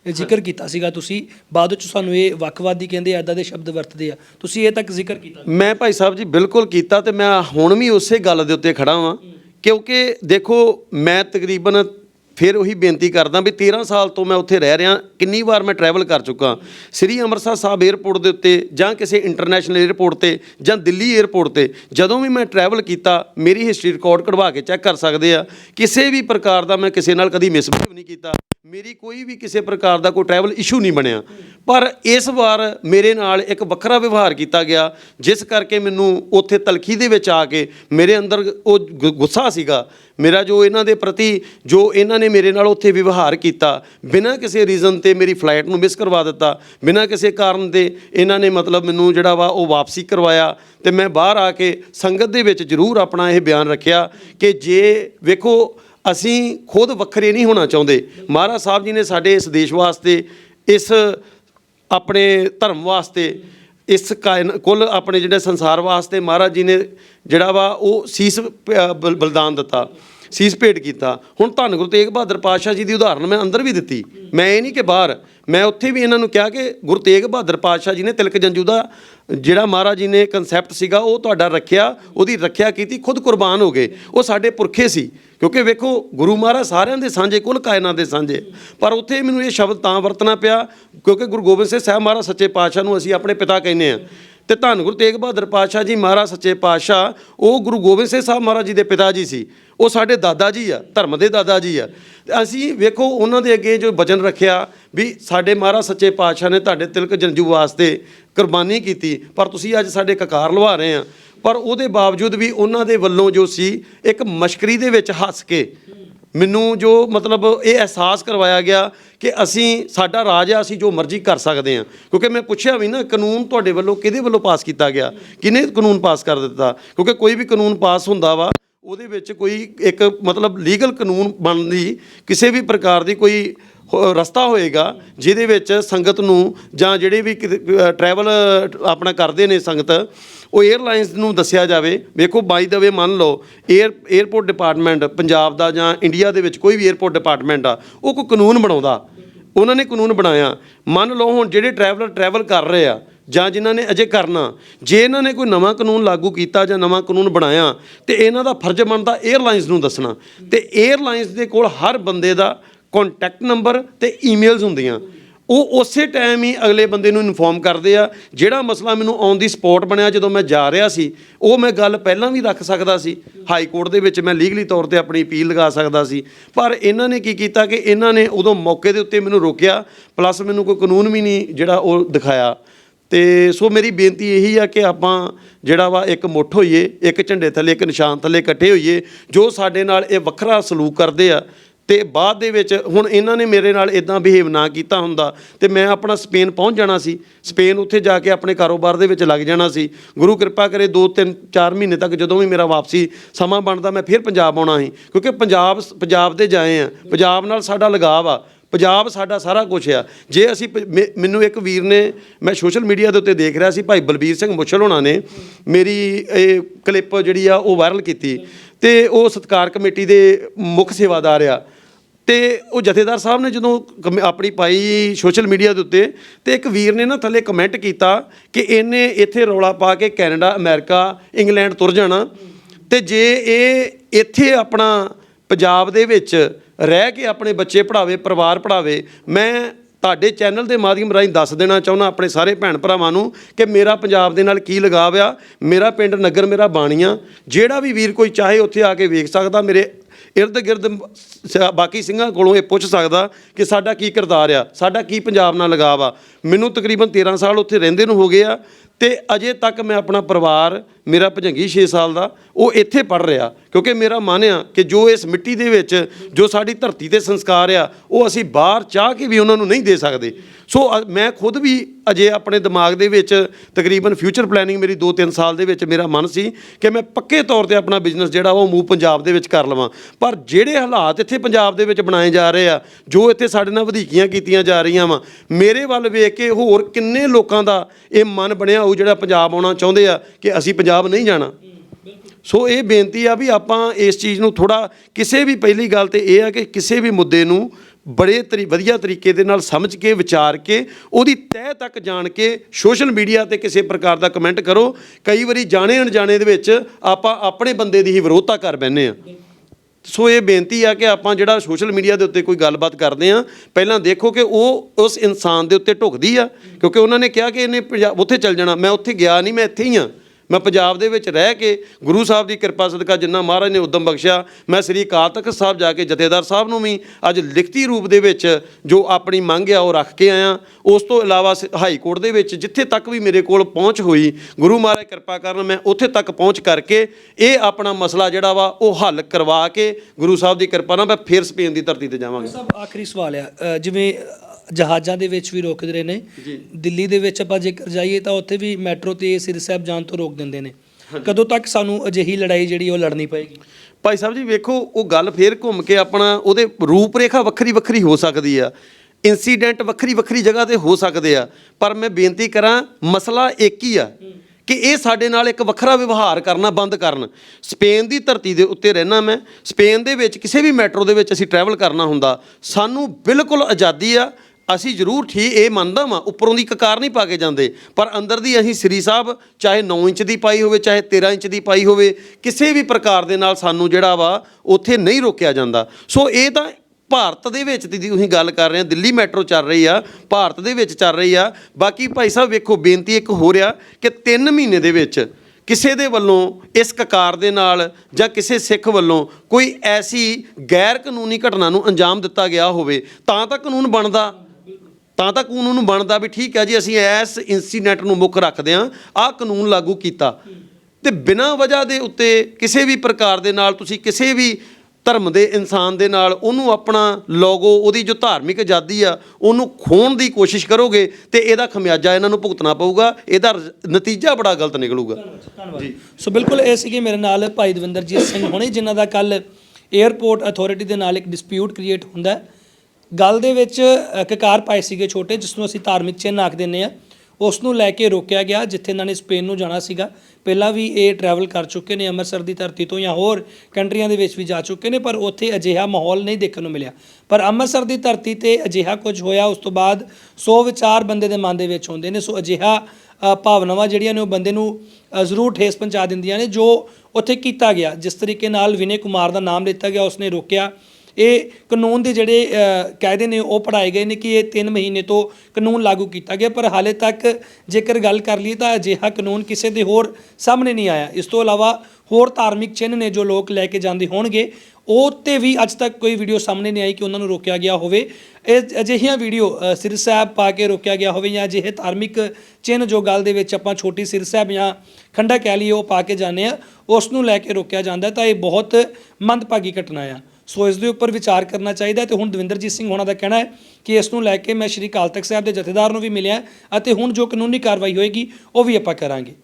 ਇਹ ਜ਼ਿਕਰ ਕੀਤਾ ਸੀਗਾ ਤੁਸੀਂ ਬਾਅਦ ਵਿੱਚ ਸਾਨੂੰ ਇਹ ਵੱਖਵਾਦੀ ਕਹਿੰਦੇ ਐਦਾਂ ਦੇ ਸ਼ਬਦ ਵਰਤਦੇ ਆ। ਤੁਸੀਂ ਇਹ ਤੱਕ ਜ਼ਿਕਰ ਕੀਤਾ? ਮੈਂ ਭਾਈ ਸਾਹਿਬ ਜੀ ਬਿਲਕੁਲ ਕੀਤਾ ਤੇ ਮੈਂ ਹੁਣ ਵੀ ਉਸੇ ਗੱਲ ਦੇ ਉੱਤੇ ਖੜਾ ਵਾਂ ਕਿਉਂਕਿ ਦੇਖੋ ਮੈਂ ਤਕਰੀਬਨ ਫਿਰ ਉਹੀ ਬੇਨਤੀ ਕਰਦਾ ਵੀ 13 ਸਾਲ ਤੋਂ ਮੈਂ ਉੱਥੇ ਰਹਿ ਰਿਹਾ, ਕਿੰਨੀ ਵਾਰ ਮੈਂ ਟਰੈਵਲ ਕਰ ਚੁੱਕਾ। ਸ੍ਰੀ ਅੰਮ੍ਰਿਤਸਰ ਸਾਹਿਬ 에ਅਰਪੋਰਟ ਦੇ ਉੱਤੇ ਜਾਂ ਕਿਸੇ ਇੰਟਰਨੈਸ਼ਨਲ 에ਅਰਪੋਰਟ ਤੇ ਜਾਂ ਦਿੱਲੀ 에ਅਰਪੋਰਟ ਤੇ ਜਦੋਂ ਵੀ ਮੈਂ ਟਰੈਵਲ ਕੀਤਾ, ਮੇਰੀ ਹਿਸਟਰੀ ਰਿਕਾਰਡ ਕਢਵਾ ਕੇ ਚੈੱਕ ਕਰ ਸਕਦੇ ਆ। ਕਿਸੇ ਵੀ ਪ੍ਰਕਾਰ ਦਾ ਮੈਂ ਕਿਸੇ ਨਾਲ ਕਦੀ ਮਿਸਬਿਹੇਵ ਨਹੀਂ ਕੀਤਾ। ਮੇਰੀ ਕੋਈ ਵੀ ਕਿਸੇ ਪ੍ਰਕਾਰ ਦਾ ਕੋਈ ਟਰੈਵਲ ਇਸ਼ੂ ਨਹੀਂ ਬਣਿਆ। ਪਰ ਇਸ ਵਾਰ ਮੇਰੇ ਨਾਲ ਇੱਕ ਵੱਖਰਾ ਵਿਵਹਾਰ ਕੀਤਾ ਗਿਆ, ਜਿਸ ਕਰਕੇ ਮੈਨੂੰ ਉੱਥੇ ਤਲਖੀ ਦੇ ਵਿੱਚ ਆ ਕੇ ਮੇਰੇ ਅੰਦਰ ਉਹ ਗੁ- ਗੁੱਸਾ ਸੀਗਾ। ਮੇਰਾ ਜੋ ਇਹਨਾਂ ਦੇ ਪ੍ਰਤੀ, ਜੋ ਇਹਨਾਂ ਨੇ ਮੇਰੇ ਨਾਲ ਉੱਥੇ ਵਿਵਹਾਰ ਕੀਤਾ, ਬਿਨਾਂ ਕਿਸੇ ਰੀਜ਼ਨ ਤੇ ਮੇਰੀ ਫਲਾਈਟ ਨੂੰ ਮਿਸ ਕਰਵਾ ਦਿੱਤਾ, ਬਿਨਾਂ ਕਿਸੇ ਕਾਰਨ ਦੇ ਇਹਨਾਂ ਨੇ ਮਤਲਬ ਮੈਨੂੰ ਜਿਹੜਾ ਵਾ ਉਹ ਵਾਪਸੀ ਕਰਵਾਇਆ। ਤੇ ਮੈਂ ਬਾਹਰ ਆ ਕੇ ਸੰਗਤ ਦੇ ਵਿੱਚ ਜ਼ਰੂਰ ਆਪਣਾ ਇਹ ਬਿਆਨ ਰੱਖਿਆ ਕਿ ਜੇ ਵੇਖੋ ਅਸੀਂ ਖੁਦ ਵੱਖਰੇ ਨਹੀਂ ਹੋਣਾ ਚਾਹੁੰਦੇ। ਮਹਾਰਾਜ ਸਾਹਿਬ ਜੀ ਨੇ ਸਾਡੇ ਇਸ ਦੇਸ਼ ਵਾਸਤੇ, ਇਸ ਆਪਣੇ ਧਰਮ ਵਾਸਤੇ, ਇਸ ਕਾਇਨ, ਕੁੱਲ ਆਪਣੇ ਜਿਹੜੇ ਸੰਸਾਰ ਵਾਸਤੇ ਮਹਾਰਾਜ ਜੀ ਨੇ ਜਿਹੜਾ ਵਾ ਉਹ ਸੀਸ ਪ- ਦਿੱਤਾ, ਸੀਸ ਭੇਟ ਕੀਤਾ। ਹੁਣ ਧੰਨ ਗੁਰੂ ਤੇਗ ਬਹਾਦਰ ਪਾਤਸ਼ਾਹ ਜੀ ਦੀ ਉਦਾਹਰਨ ਮੈਂ ਅੰਦਰ ਵੀ ਦਿੱਤੀ। ਮੈਂ ਇਹ ਨਹੀਂ ਕਿ ਬਾਹਰ, ਮੈਂ ਉੱਥੇ ਵੀ ਇਹਨਾਂ ਨੂੰ ਕਿਹਾ ਕਿ ਗੁਰੂ ਤੇਗ ਬਹਾਦਰ ਪਾਤਸ਼ਾਹ ਜੀ ਨੇ ਤਿਲਕ ਜੰਜੂ ਦਾ ਜਿਹੜਾ ਮਹਾਰਾਜ ਜੀ ਨੇ ਕਨਸੈਪਟ ਸੀਗਾ, ਉਹ ਤੁਹਾਡਾ ਰੱਖਿਆ, ਉਹਦੀ ਰੱਖਿਆ ਕੀਤੀ, ਖੁਦ ਕੁਰਬਾਨ ਹੋ ਗਏ। ਉਹ ਸਾਡੇ ਪੁਰਖੇ ਸੀ। ਕਿਉਂਕਿ ਵੇਖੋ, ਗੁਰੂ ਮਹਾਰਾਜ ਸਾਰਿਆਂ ਦੇ ਸਾਂਝੇ, ਕੁੱਲ ਕਾਇਨਾਤ ਦੇ ਸਾਂਝੇ। ਪਰ ਉੱਥੇ ਮੈਨੂੰ ਇਹ ਸ਼ਬਦ ਤਾਂ ਵਰਤਣਾ ਪਿਆ, ਕਿਉਂਕਿ ਗੁਰੂ ਗੋਬਿੰਦ ਸਿੰਘ ਸਾਹਿਬ ਮਹਾਰਾਜ ਸੱਚੇ ਪਾਤਸ਼ਾਹ ਨੂੰ ਅਸੀਂ ਆਪਣੇ ਪਿਤਾ ਕਹਿੰਦੇ ਆ ਤੇ ਧੰਨ ਗੁਰੂ ਤੇਗ ਬਹਾਦਰ ਪਾਤਸ਼ਾਹ ਜੀ ਮਹਾਰਾਜ ਸੱਚੇ ਪਾਤਸ਼ਾਹ, ਉਹ ਗੁਰੂ ਗੋਬਿੰਦ ਸਿੰਘ ਸਾਹਿਬ ਮਹਾਰਾਜ ਜੀ ਦੇ ਪਿਤਾ ਜੀ ਸੀ। ਉਹ ਸਾਡੇ ਦਾਦਾ ਜੀ ਆ, ਧਰਮ ਦੇ ਦਾਦਾ ਜੀ ਆ। ਤੇ ਅਸੀਂ ਵੇਖੋ, ਉਹਨਾਂ ਦੇ ਅੱਗੇ ਜੋ ਵਚਨ ਰੱਖਿਆ ਵੀ ਸਾਡੇ ਮਹਾਰਾਜ ਸੱਚੇ ਪਾਤਸ਼ਾਹ ਨੇ ਤੁਹਾਡੇ ਤਿਲਕ ਜੰਜੂ ਵਾਸਤੇ ਕੁਰਬਾਨੀ ਕੀਤੀ, ਪਰ ਤੁਸੀਂ ਅੱਜ ਸਾਡੇ ਕਕਾਰ ਲਵਾ ਰਹੇ ਆ। ਪਰ ਉਹਦੇ ਬਾਵਜੂਦ ਵੀ ਉਹਨਾਂ ਦੇ ਵੱਲੋਂ ਜੋ ਸੀ, ਇੱਕ ਮਸ਼ਕਰੀ ਦੇ ਵਿੱਚ ਹੱਸ ਕੇ ਮੈਨੂੰ ਜੋ ਮਤਲਬ ਇਹ ਅਹਿਸਾਸ ਕਰਵਾਇਆ ਗਿਆ ਕਿ ਅਸੀਂ, ਸਾਡਾ ਰਾਜ ਆ, ਅਸੀਂ ਜੋ ਮਰਜ਼ੀ ਕਰ ਸਕਦੇ ਹਾਂ। ਕਿਉਂਕਿ ਮੈਂ ਪੁੱਛਿਆ ਵੀ ਨਾ, ਕਾਨੂੰਨ ਤੁਹਾਡੇ ਵੱਲੋਂ ਕਿਹਦੇ ਵੱਲੋਂ ਪਾਸ ਕੀਤਾ ਗਿਆ? ਕਿਹਨੇ ਕਾਨੂੰਨ ਪਾਸ ਕਰ ਦਿੱਤਾ? ਕਿਉਂਕਿ ਕੋਈ ਵੀ ਕਾਨੂੰਨ ਪਾਸ ਹੁੰਦਾ ਵਾ, ਉਹਦੇ ਵਿੱਚ ਕੋਈ ਇੱਕ ਮਤਲਬ ਲੀਗਲ ਕਾਨੂੰਨ ਬਣਨ ਦੀ ਕਿਸੇ ਵੀ ਪ੍ਰਕਾਰ ਦੀ ਕੋਈ ਰਸਤਾ ਹੋਏਗਾ ਜਿਹਦੇ ਵਿੱਚ ਸੰਗਤ ਨੂੰ ਜਾਂ ਜਿਹੜੇ ਵੀ ਟਰੈਵਲ ਆਪਣਾ ਕਰਦੇ ਨੇ ਸੰਗਤ, ਉਹ 에ਅਰਲਾਈਨਸ ਨੂੰ ਦੱਸਿਆ ਜਾਵੇ। ਵੇਖੋ ਬਾਈ ਦਵੇ ਮੰਨ ਲਓ 에ਅਰ 에ਅਰਪੋਰਟ ਡਿਪਾਰਟਮੈਂਟ ਪੰਜਾਬ ਦਾ ਜਾਂ ਇੰਡੀਆ ਦੇ ਵਿੱਚ ਕੋਈ ਵੀ 에ਅਰਪੋਰਟ ਡਿਪਾਰਟਮੈਂਟ ਆ, ਉਹ ਕੋਈ ਕਾਨੂੰਨ ਬਣਾਉਂਦਾ। ਉਹਨਾਂ ਨੇ ਕਾਨੂੰਨ ਬਣਾਇਆ। ਮੰਨ ਲਓ, ਹੁਣ ਜਿਹੜੇ ਟਰੈਵਲਰ ਟਰੈਵਲ ਕਰ ਰਹੇ ਆ, ਜਾਂ ਜਿਨ੍ਹਾਂ ਨੇ ਅਜੇ ਕਰਨਾ, ਜੇ ਇਹਨਾਂ ਨੇ ਕੋਈ ਨਵਾਂ ਕਾਨੂੰਨ ਲਾਗੂ ਕੀਤਾ ਜਾਂ ਨਵਾਂ ਕਾਨੂੰਨ ਬਣਾਇਆ, ਤੇ ਇਹਨਾਂ ਦਾ ਫਰਜ਼ ਬਣਦਾ 에ਅਰਲਾਈਨਸ ਨੂੰ ਦੱਸਣਾ। ਤੇ 에ਅਰਲਾਈਨਸ ਦੇ ਕੋਲ ਹਰ ਬੰਦੇ ਦਾ ਕੰਟੈਕਟ ਨੰਬਰ ਤੇ ਈਮੇਲਸ ਹੁੰਦੀਆਂ। ਉਹ ਉਸੇ ਟਾਈਮ ਹੀ ਅਗਲੇ ਬੰਦੇ ਨੂੰ ਇਨਫੋਰਮ ਕਰਦੇ ਆ। ਜਿਹੜਾ ਮਸਲਾ ਮੈਨੂੰ ਔਨ ਦੀ ਸਪੌਟ ਬਣਿਆ ਜਦੋਂ ਮੈਂ ਜਾ ਰਿਹਾ ਸੀ, ਉਹ ਮੈਂ ਗੱਲ ਪਹਿਲਾਂ ਵੀ ਰੱਖ ਸਕਦਾ ਸੀ। ਹਾਈ ਕੋਰਟ ਦੇ ਵਿੱਚ ਮੈਂ ਲੀਗਲੀ ਤੌਰ ਤੇ ਆਪਣੀ ਅਪੀਲ ਲਗਾ ਸਕਦਾ ਸੀ। ਪਰ ਇਹਨਾਂ ਨੇ ਕੀ ਕੀਤਾ ਕਿ ਇਹਨਾਂ ਨੇ ਉਦੋਂ ਮੌਕੇ ਦੇ ਉੱਤੇ ਮੈਨੂੰ ਰੋਕਿਆ ਪਲੱਸ ਮੈਨੂੰ ਕੋਈ ਕਾਨੂੰਨ ਵੀ ਨਹੀਂ ਜਿਹੜਾ ਉਹ ਦਿਖਾਇਆ। ਤੇ ਸੋ ਮੇਰੀ ਬੇਨਤੀ ਇਹੀ ਆ ਕਿ ਆਪਾਂ ਜਿਹੜਾ ਵਾ ਇੱਕ ਮੁੱਠ ਹੋਈਏ, ਇੱਕ ਝੰਡੇ ਥੱਲੇ, ਇੱਕ ਨਿਸ਼ਾਨ ਥੱਲੇ ਇਕੱਠੇ ਹੋਈਏ, ਜੋ ਸਾਡੇ ਨਾਲ ਇਹ ਵੱਖਰਾ ਸਲੂਕ ਕਰਦੇ ਆ ਤੇ ਬਾਅਦ ਦੇ ਵਿੱਚ ਹੁਣ ਇਹਨਾਂ ਨੇ ਮੇਰੇ ਨਾਲ ਇਦਾਂ ਬਿਹੇਵ ਨਾ ਕੀਤਾ ਹੁੰਦਾ ਤੇ ਮੈਂ ਆਪਣਾ ਸਪੇਨ ਪਹੁੰਚ ਜਾਣਾ ਸੀ। ਸਪੇਨ ਉੱਥੇ ਜਾ ਕੇ ਆਪਣੇ ਕਾਰੋਬਾਰ ਦੇ ਵਿੱਚ ਲੱਗ ਜਾਣਾ ਸੀ। ਗੁਰੂ ਕਿਰਪਾ ਕਰੇ 2 3 4 ਮਹੀਨੇ ਤੱਕ ਜਦੋਂ ਵੀ ਮੇਰਾ ਵਾਪਸੀ ਸਮਾਂ ਬਣਦਾ ਮੈਂ ਫਿਰ ਪੰਜਾਬ ਆਉਣਾ ਸੀ। ਕਿਉਂਕਿ ਪੰਜਾਬ ਪੰਜਾਬ ਦੇ ਜਾਏ ਆ। ਪੰਜਾਬ ਨਾਲ ਸਾਡਾ ਲਗਾਵ ਆ। ਪੰਜਾਬ ਸਾਡਾ ਸਾਰਾ ਕੁਝ ਆ। ਜੇ ਅਸੀਂ ਪ- ਮੈ- ਮੈਨੂੰ ਇੱਕ ਵੀਰ ਨੇ ਮੈਂ ਸੋਸ਼ਲ ਮੀਡੀਆ ਦੇ ਉੱਤੇ ਦੇਖ ਰਿਹਾ ਸੀ, ਭਾਈ ਬਲਬੀਰ ਸਿੰਘ ਮੁੱਛਲ ਹੋਣਾ ਨੇ। ਮੇਰੀ ਇਹ ਕਲਿੱਪ ਜਿਹੜੀ ਆ ਉਹ ਵਾਇਰਲ ਕੀਤੀ। ਤੇ ਉਹ ਸਤਕਾਰ ਕਮੇਟੀ ਦੇ ਮੁੱਖ ਸੇਵਾਦਾਰ ਆ। ਤੇ ਉਹ ਜਥੇਦਾਰ ਸਾਹਿਬ ਨੇ ਜਦੋਂ ਕਮ- ਆਪਣੀ ਪਾਈ ਸੋਸ਼ਲ ਮੀਡੀਆ ਦੇ ਉੱਤੇ ਤੇ ਇੱਕ ਵੀਰ ਨੇ ਨਾ ਥੱਲੇ ਕਮੈਂਟ ਕੀਤਾ ਕਿ ਇਹਨੇ ਇੱਥੇ ਰੌਲਾ ਪਾ ਕੇ ਕੈਨੇਡਾ, ਅਮਰੀਕਾ, ਇੰਗਲੈਂਡ ਤੁਰ ਜਾਣਾ ਤੇ ਜੇ ਇਹ ਇੱਥੇ ਆਪਣਾ ਪੰਜਾਬ ਦੇ ਵਿੱਚ ਰਹਿ ਕੇ ਆਪਣੇ ਬੱਚੇ ਪੜ੍ਹਾਵੇ, ਪਰਿਵਾਰ ਪੜ੍ਹਾਵੇ, ਮੈਂ ਤੁਹਾਡੇ ਚੈਨਲ ਦੇ ਮਾਧਿਅਮ ਰਾਹੀਂ ਦੱਸ ਦੇਣਾ ਚਾਹੁੰਦਾ ਆਪਣੇ ਸਾਰੇ ਭੈਣ ਭਰਾਵਾਂ ਨੂੰ ਕਿ ਮੇਰਾ ਪੰਜਾਬ ਦੇ ਨਾਲ ਕੀ ਲਗਾਵ ਆ। ਮੇਰਾ ਪਿੰਡ ਨਗਰ, ਮੇਰਾ ਬਾਣੀਆਂ, ਜਿਹੜਾ ਵੀ ਵੀਰ ਕੋਈ ਚਾਹੇ ਉੱਥੇ ਆ ਕੇ ਵੇਖ ਸਕਦਾ, ਮੇਰੇ ਇਰਦ ਗਿਰਦ ਸ- ਬਾਕੀ ਸਿੰਘਾਂ ਕੋਲੋਂ ਇਹ ਪੁੱਛ ਸਕਦਾ ਕਿ ਸਾਡਾ ਕੀ ਕਿਰਦਾਰ ਆ, ਸਾਡਾ ਕੀ ਪੰਜਾਬ ਨਾਲ ਲਗਾਵ ਆ। ਮੈਨੂੰ ਤਕਰੀਬਨ 13 ਸਾਲ ਉੱਥੇ ਰਹਿੰਦੇ ਨੂੰ ਹੋ ਗਏ ਆ ਤੇ ਅਜੇ ਤੱਕ ਮੈਂ ਆਪਣਾ ਪਰਿਵਾਰ, ਮੇਰਾ ਭਜੰਗੀ 6 ਸਾਲ ਦਾ, ਉਹ ਇੱਥੇ ਪੜ ਰਿਹਾ। ਕਿਉਂਕਿ ਮੇਰਾ ਮਨ ਆ ਕਿ ਜੋ ਇਸ ਮਿੱਟੀ ਦੇ ਵਿੱਚ, ਜੋ ਸਾਡੀ ਧਰਤੀ ਤੇ ਸੰਸਕਾਰ ਆ, ਉਹ ਅਸੀਂ ਬਾਹਰ ਚਾਹ ਕੇ ਵੀ ਉਹਨਾਂ ਨੂੰ ਨਹੀਂ ਦੇ ਸਕਦੇ। ਸੋ ਮੈਂ ਖੁਦ ਵੀ ਅਜੇ ਆਪਣੇ ਦਿਮਾਗ ਦੇ ਵਿੱਚ ਤਕਰੀਬਨ ਫਿਊਚਰ ਪਲੈਨਿੰਗ ਮੇਰੀ 2-3 ਸਾਲ ਦੇ ਵਿੱਚ ਮੇਰਾ ਮਨ ਸੀ ਕਿ ਮੈਂ ਪੱਕੇ ਤੌਰ ਤੇ ਆਪਣਾ ਬਿਜ਼ਨਸ ਜਿਹੜਾ ਉਹ ਮੂਵ ਪੰਜਾਬ ਦੇ ਵਿੱਚ ਕਰ ਲਵਾਂ। ਪਰ ਜਿਹੜੇ ਹਾਲਾਤ ਇੱਥੇ ਪੰਜਾਬ ਦੇ ਵਿੱਚ ਬਣਾਏ ਜਾ ਰਹੇ ਆ, ਜੋ ਇੱਥੇ ਸਾਡੇ ਨਾਲ ਵਧੀਕੀਆਂ ਕੀਤੀਆਂ ਜਾ ਰਹੀਆਂ ਵਾ, ਮੇਰੇ ਵੱਲ ਵੇਖ ਕੇ ਹੋਰ ਕਿੰਨੇ ਲੋਕਾਂ ਦਾ ਇਹ ਮਨ ਬਣਿਆ ਹੋਊ ਜਿਹੜਾ ਪੰਜਾਬ ਆਉਣਾ ਚਾਹੁੰਦੇ ਆ ਕਿ ਅਸੀਂ ਪੰਜਾਬ ਨਹੀਂ ਜਾਣਾ। ਸੋ ਇਹ ਬੇਨਤੀ ਆ ਵੀ ਆਪਾਂ ਇਸ ਚੀਜ਼ ਨੂੰ ਥੋੜਾ ਕਿਸੇ ਵੀ ਪਹਿਲੀ ਗੱਲ ਤੇ ਇਹ ਆ ਕਿ ਕਿਸੇ ਵੀ ਮੁੱਦੇ ਨੂੰ ਬੜੇ ਤਰੀ, ਵਧੀਆ ਤਰੀਕੇ ਦੇ ਨਾਲ ਸਮਝ ਕੇ, ਵਿਚਾਰ ਕੇ, ਉਹਦੀ ਤਹਿ ਤੱਕ ਜਾਣ ਕੇ ਸੋਸ਼ਲ ਮੀਡੀਆ ਤੇ ਕਿਸੇ ਪ੍ਰਕਾਰ ਦਾ ਕਮੈਂਟ ਕਰੋ। ਕਈ ਵਾਰੀ ਜਾਣੇ ਅਣਜਾਣੇ ਦੇ ਵਿੱਚ ਆਪਾਂ ਆਪਣੇ ਬੰਦੇ ਦੀ ਹੀ ਵਿਰੋਧਤਾ ਕਰ ਬੈੰਨੇ ਆ। ਸੋ ਇਹ ਬੇਨਤੀ ਆ ਕਿ ਆਪਾਂ ਜਿਹੜਾ ਸੋਸ਼ਲ ਮੀਡੀਆ ਦੇ ਉੱਤੇ ਕੋਈ ਗੱਲਬਾਤ ਕਰਦੇ ਆ ਪਹਿਲਾਂ ਦੇਖੋ ਕਿ ਉਹ ਉਸ ਇਨਸਾਨ ਦੇ ਉੱਤੇ ਢੁਕਦੀ ਆ, ਕਿਉਂਕਿ ਉਹਨਾਂ ਨੇ ਕਿਹਾ ਕਿ ਇਹਨੇ ਪੰਜਾਬ ਉੱਥੇ ਚੱਲ ਜਾਣਾ, ਮੈਂ ਉੱਥੇ ਗਿਆ ਨਹੀਂ, ਮੈਂ ਇੱਥੇ ਹੀ ਆ ਮੈਂ ਪੰਜਾਬ ਦੇ ਵਿੱਚ ਰਹਿ ਕੇ ਗੁਰੂ ਸਾਹਿਬ ਦੀ ਕਿਰਪਾ ਸਦਕਾ ਜਿੰਨਾ ਮਹਾਰਾਜ ਨੇ ਉਦਮ ਬਖਸ਼ਿਆ, ਮੈਂ ਸ੍ਰੀ ਅਕਾਲ ਤਖਤ ਸਾਹਿਬ ਜਾ ਕੇ ਜਥੇਦਾਰ ਸਾਹਿਬ ਨੂੰ ਵੀ ਅੱਜ ਲਿਖਤੀ ਰੂਪ ਦੇ ਵਿੱਚ ਜੋ ਆਪਣੀ ਮੰਗ ਆ ਉਹ ਰੱਖ ਕੇ ਆਇਆ। ਉਸ ਤੋਂ ਇਲਾਵਾ ਸ- ਹਾਈ ਕੋਰਟ ਦੇ ਵਿੱਚ ਜਿੱਥੇ ਤੱਕ ਵੀ ਮੇਰੇ ਕੋਲ ਪਹੁੰਚ ਹੋਈ, ਗੁਰੂ ਮਹਾਰਾਜ ਕਿਰਪਾ ਕਰਨ ਮੈਂ ਉੱਥੇ ਤੱਕ ਪਹੁੰਚ ਕਰਕੇ ਇਹ ਆਪਣਾ ਮਸਲਾ ਜਿਹੜਾ ਵਾ ਉਹ ਹੱਲ ਕਰਵਾ ਕੇ ਗੁਰੂ ਸਾਹਿਬ ਦੀ ਕਿਰਪਾ ਨਾਲ ਮੈਂ ਫਿਰ ਸਪੇਨ ਦੀ ਧਰਤੀ ਤੇ ਜਾਵਾਂਗਾ। ਸਭ ਆਖਰੀ ਸਵਾਲ ਆ। ਜਿਵੇਂ ਜਹਾਜ਼ਾਂ ਦੇ ਵਿੱਚ ਵੀ ਰੋਕਦੇ ਰਹੇ ਨੇ। ਦਿੱਲੀ ਦੇ ਵਿੱਚ ਆਪਾਂ ਜੇਕਰ ਜਾਈਏ ਤਾਂ ਉੱਥੇ ਵੀ ਮੈਟਰੋ ਤੇ ਸ੍ਰੀ ਸਾਹਿਬ ਜਾਣ ਤੋਂ ਰੋਕ ਦਿੰਦੇ ਨੇ। ਕਦੋਂ ਤੱਕ ਸਾਨੂੰ ਅਜਿਹੀ ਲੜਾਈ ਜਿਹੜੀ ਉਹ ਲੜਨੀ ਪਏਗੀ? ਭਾਈ ਸਾਹਿਬ ਜੀ ਵੇਖੋ ਉਹ ਗੱਲ ਫੇਰ ਘੁੰਮ ਕੇ ਆਪਣਾ ਉਹਦੇ ਰੂਪ ਰੇਖਾ ਵੱਖਰੀ ਵੱਖਰੀ ਹੋ ਸਕਦੀ ਆ। ਇਨਸੀਡੈਂਟ ਵੱਖਰੀ ਵੱਖਰੀ ਜਗ੍ਹਾ ਤੇ ਹੋ ਸਕਦੇ ਆ। ਪਰ ਮੈਂ ਬੇਨਤੀ ਕਰਾਂ ਮਸਲਾ ਇੱਕ ਹੀ ਆ ਕਿ ਇਹ ਸਾਡੇ ਨਾਲ ਇੱਕ ਵੱਖਰਾ ਵਿਵਹਾਰ ਕਰਨਾ ਬੰਦ ਕਰਨ। ਸਪੇਨ ਦੀ ਧਰਤੀ ਦੇ ਉੱਤੇ ਰਹਿਣਾ ਮੈਂ। ਸਪੇਨ ਦੇ ਵਿੱਚ ਕਿਸੇ ਵੀ ਮੈਟਰੋ ਦੇ ਵਿੱਚ ਅਸੀਂ ਟਰੈਵਲ ਕਰਨਾ ਹੁੰਦਾ। ਸਾਨੂੰ ਬਿਲਕੁਲ ਆਜ਼ਾਦੀ ਆ। ਅਸੀਂ ਜ਼ਰੂਰ ਠੀਕ, ਇਹ ਮੰਨਦਾ ਵਾਂ, ਉੱਪਰੋਂ ਦੀ ਕਕਾਰ ਨਹੀਂ ਪਾ ਕੇ ਜਾਂਦੇ, ਪਰ ਅੰਦਰ ਦੀ ਅਸੀਂ ਸ੍ਰੀ ਸਾਹਿਬ, ਚਾਹੇ 9 ਇੰਚ ਦੀ ਪਾਈ ਹੋਵੇ, ਚਾਹੇ 13 ਇੰਚ ਦੀ ਪਾਈ ਹੋਵੇ, ਕਿਸੇ ਵੀ ਪ੍ਰਕਾਰ ਦੇ ਨਾਲ ਸਾਨੂੰ ਜਿਹੜਾ ਵਾ, ਉੱਥੇ ਨਹੀਂ ਰੋਕਿਆ ਜਾਂਦਾ। ਸੋ ਇਹ ਤਾਂ ਭਾਰਤ ਦੇ ਵਿੱਚ ਦੀ ਤੁਸੀਂ ਗੱਲ ਕਰ ਰਹੇ ਆ ਦਿੱਲੀ ਮੈਟਰੋ ਚੱਲ ਰਹੀ ਆ, ਭਾਰਤ ਦੇ ਵਿੱਚ ਚੱਲ ਰਹੀ ਆ। ਬਾਕੀ ਭਾਈ ਸਾਹਿਬ ਵੇਖੋ, ਬੇਨਤੀ ਇੱਕ ਹੋ ਰਿਹਾ ਕਿ 3 ਮਹੀਨੇ ਦੇ ਵਿੱਚ ਕਿਸੇ ਦੇ ਵੱਲੋਂ ਇਸ ਕਕਾਰ ਦੇ ਨਾਲ ਜਾਂ ਕਿਸੇ ਸਿੱਖ ਵੱਲੋਂ ਕੋਈ ਐਸੀ ਗੈਰ ਕਾਨੂੰਨੀ ਘਟਨਾ ਨੂੰ ਅੰਜਾਮ ਦਿੱਤਾ ਗਿਆ ਹੋਵੇ, ਤਾਂ ਤਾਂ ਕਾਨੂੰਨ ਬਣਦਾ। ਤਾਂ ਤਾਂ ਕਾਨੂੰਨ ਨੂੰ ਬਣਦਾ ਵੀ ਠੀਕ ਹੈ ਜੀ ਅਸੀਂ ਇਸ ਇਨਸੀਡੈਂਟ ਨੂੰ ਮੁੱਖ ਰੱਖਦੇ ਹਾਂ ਆਹ ਕਾਨੂੰਨ ਲਾਗੂ ਕੀਤਾ। ਤੇ ਬਿਨਾਂ ਵਜ੍ਹਾ ਦੇ ਉੱਤੇ ਕਿਸੇ ਵੀ ਪ੍ਰਕਾਰ ਦੇ ਨਾਲ ਤੁਸੀਂ ਕਿਸੇ ਵੀ ਧਰਮ ਦੇ ਇਨਸਾਨ ਦੇ ਨਾਲ ਉਹਨੂੰ ਆਪਣਾ ਲੋਗੋ ਉਹਦੀ ਜੋ ਧਾਰਮਿਕ ਆਜ਼ਾਦੀ ਆ ਉਹਨੂੰ ਖੋਣ ਦੀ ਕੋਸ਼ਿਸ਼ ਕਰੋਗੇ ਤੇ ਇਹਦਾ ਖਮਿਆਜਾ ਇਹਨਾਂ ਨੂੰ ਭੁਗਤਣਾ ਪਊਗਾ ਇਹਦਾ ਨਤੀਜਾ ਬੜਾ ਗਲਤ ਨਿਕਲੂਗਾ। ਧੰਨਵਾਦ ਸੋ ਬਿਲਕੁਲ ਇਹ ਸੀਗੇ ਮੇਰੇ ਨਾਲ ਭਾਈ ਦਵਿੰਦਰਜੀਤ ਸਿੰਘ ਹੁਣੇ ਜਿਨ੍ਹਾਂ ਦਾ ਕੱਲ 에ਅਰਪੋਰਟ ਅਥਾਰਟੀ ਦੇ ਨਾਲ ਇੱਕ ਡਿਸਪਿਊਟ ਕ੍ਰੀਏਟ ਹੁੰਦਾ ਹੈ। ਗੱਲ ਦੇ ਵਿੱਚ ਅ, ਕਕਾਰ ਪਾਏ ਸੀਗੇ ਛੋਟੇ ਜਿਸ ਨੂੰ ਅਸੀਂ ਧਾਰਮਿਕ ਚਿੰਨ੍ਹ ਆਖ ਦਿੰਦੇ ਆ ਉਸ ਨੂੰ ਲੈ ਕੇ ਰੋਕਿਆ ਗਿਆ ਜਿੱਥੇ ਇਹਨਾਂ ਨੇ ਸਪੇਨ ਨੂੰ ਜਾਣਾ ਸੀਗਾ। ਪਹਿਲਾਂ ਵੀ ਇਹ ਟਰੈਵਲ ਕਰ ਚੁੱਕੇ ਨੇ ਅੰਮ੍ਰਿਤਸਰ ਦੀ ਧਰਤੀ ਤੋਂ ਜਾਂ ਹੋਰ ਕੰਟਰੀਆਂ ਦੇ ਵਿੱਚ ਵੀ ਜਾ ਚੁੱਕੇ ਨੇ ਪਰ ਉੱਥੇ ਅਜਿਹਾ ਮਾਹੌਲ ਨਹੀਂ ਦੇਖਣ ਨੂੰ ਮਿਲਿਆ। ਪਰ ਅੰਮ੍ਰਿਤਸਰ ਦੀ ਧਰਤੀ ਤੇ ਅਜਿਹਾ ਕੁਝ ਹੋਇਆ ਉਸ ਤੋਂ ਬਾਅਦ 100 ਵਿਚਾਰ ਬੰਦੇ ਦੇ ਮਨ ਦੇ ਵਿੱਚ ਹੁੰਦੇ ਨੇ। ਸੋ ਅਜਿਹਾ ਭਾਵਨਾਵਾਂ ਜਿਹੜੀਆਂ ਨੇ ਉਹ ਬੰਦੇ ਨੂੰ ਜ਼ਰੂਰ ਠੇਸ ਪਹੁੰਚਾ ਦਿੰਦੀਆਂ ਨੇ ਜੋ ਉੱਥੇ ਕੀਤਾ ਗਿਆ। ਜਿਸ ਤਰੀਕੇ ਨਾਲ ਵਿਨੇ ਕੁਮਾਰ ਦਾ ਨਾਮ ਲਿੱਤਾ ਗਿਆ ਉਸਨੇ ਰੋਕਿਆ। ਇਹ ਕਾਨੂੰਨ ਦੇ ਜਿਹੜੇ ਅ, ਕਾਇਦੇ ਨੇ ਉਹ ਪੜਾਏ ਗਏ ਨੇ ਕਿ ਇਹ 3 ਮਹੀਨੇ ਤੋਂ ਕਾਨੂੰਨ ਲਾਗੂ ਕੀਤਾ ਗਿਆ ਪਰ ਹਾਲੇ ਤੱਕ ਜੇਕਰ ਗੱਲ ਕਰ ਲਈਏ ਤਾਂ ਅਜਿਹਾ ਕਾਨੂੰਨ ਕਿਸੇ ਦੇ ਹੋਰ ਸਾਹਮਣੇ ਨਹੀਂ ਆਇਆ। ਇਸ ਤੋਂ ਇਲਾਵਾ ਹੋਰ ਧਾਰਮਿਕ ਚਿੰਨ੍ਹ ਨੇ ਜੋ ਲੋਕ ਲੈ ਕੇ ਜਾਂਦੇ ਹੋਣਗੇ ਉਹ ਤੇ ਵੀ ਅੱਜ ਤੱਕ ਕੋਈ ਵੀਡੀਓ ਸਾਹਮਣੇ ਨਹੀਂ ਆਈ ਕਿ ਉਹਨਾਂ ਨੂੰ ਰੋਕਿਆ ਗਿਆ ਹੋਵੇ। ਇਹ ਅਜਿਹੀਆਂ ਵੀਡੀਓ ਸਿਰ ਸਾਹਿਬ ਪਾ ਕੇ ਰੋਕਿਆ ਗਿਆ ਹੋਵੇ ਜਾਂ ਅਜਿਹੇ ਧਾਰਮਿਕ ਚਿੰਨ੍ਹ ਜੋ ਗੱਲ ਦੇ ਵਿੱਚ ਆਪਾਂ ਛੋਟੀ ਸਿਰ ਸਾਹਿਬ ਜਾਂ ਖੰਡਾ ਕਹਿ ਲਈਏ ਉਹ ਪਾ ਕੇ ਜਾਂਦੇ ਆ ਉਸ ਨੂੰ ਲੈ ਕੇ ਰੋਕਿਆ ਜਾਂਦਾ ਤਾਂ ਇਹ ਬਹੁਤ ਮੰਦਭਾਗੀ ਘਟਨਾ ਆ। ਸੋ ਇਸ ਦੇ ਉੱਪਰ ਵਿਚਾਰ ਕਰਨਾ ਚਾਹੀਦਾ ਹੈ ਤੇ ਹੁਣ ਦਵਿੰਦਰਜੀਤ ਸਿੰਘ ਹੋਣਾ ਦਾ ਕਹਿਣਾ ਹੈ ਕਿ ਇਸ ਨੂੰ ਲੈ ਕੇ ਮੈਂ ਸ਼੍ਰੀ ਅਕਾਲ ਤਖਤ ਸਾਹਿਬ ਦੇ ਜਥੇਦਾਰ ਨੂੰ ਵੀ ਮਿਲਿਆ ਅਤੇ ਹੁਣ ਜੋ ਕਾਨੂੰਨੀ ਕਾਰਵਾਈ ਹੋਏਗੀ, ਉਹ ਵੀ ਆਪਾਂ ਕਰਾਂਗੇ।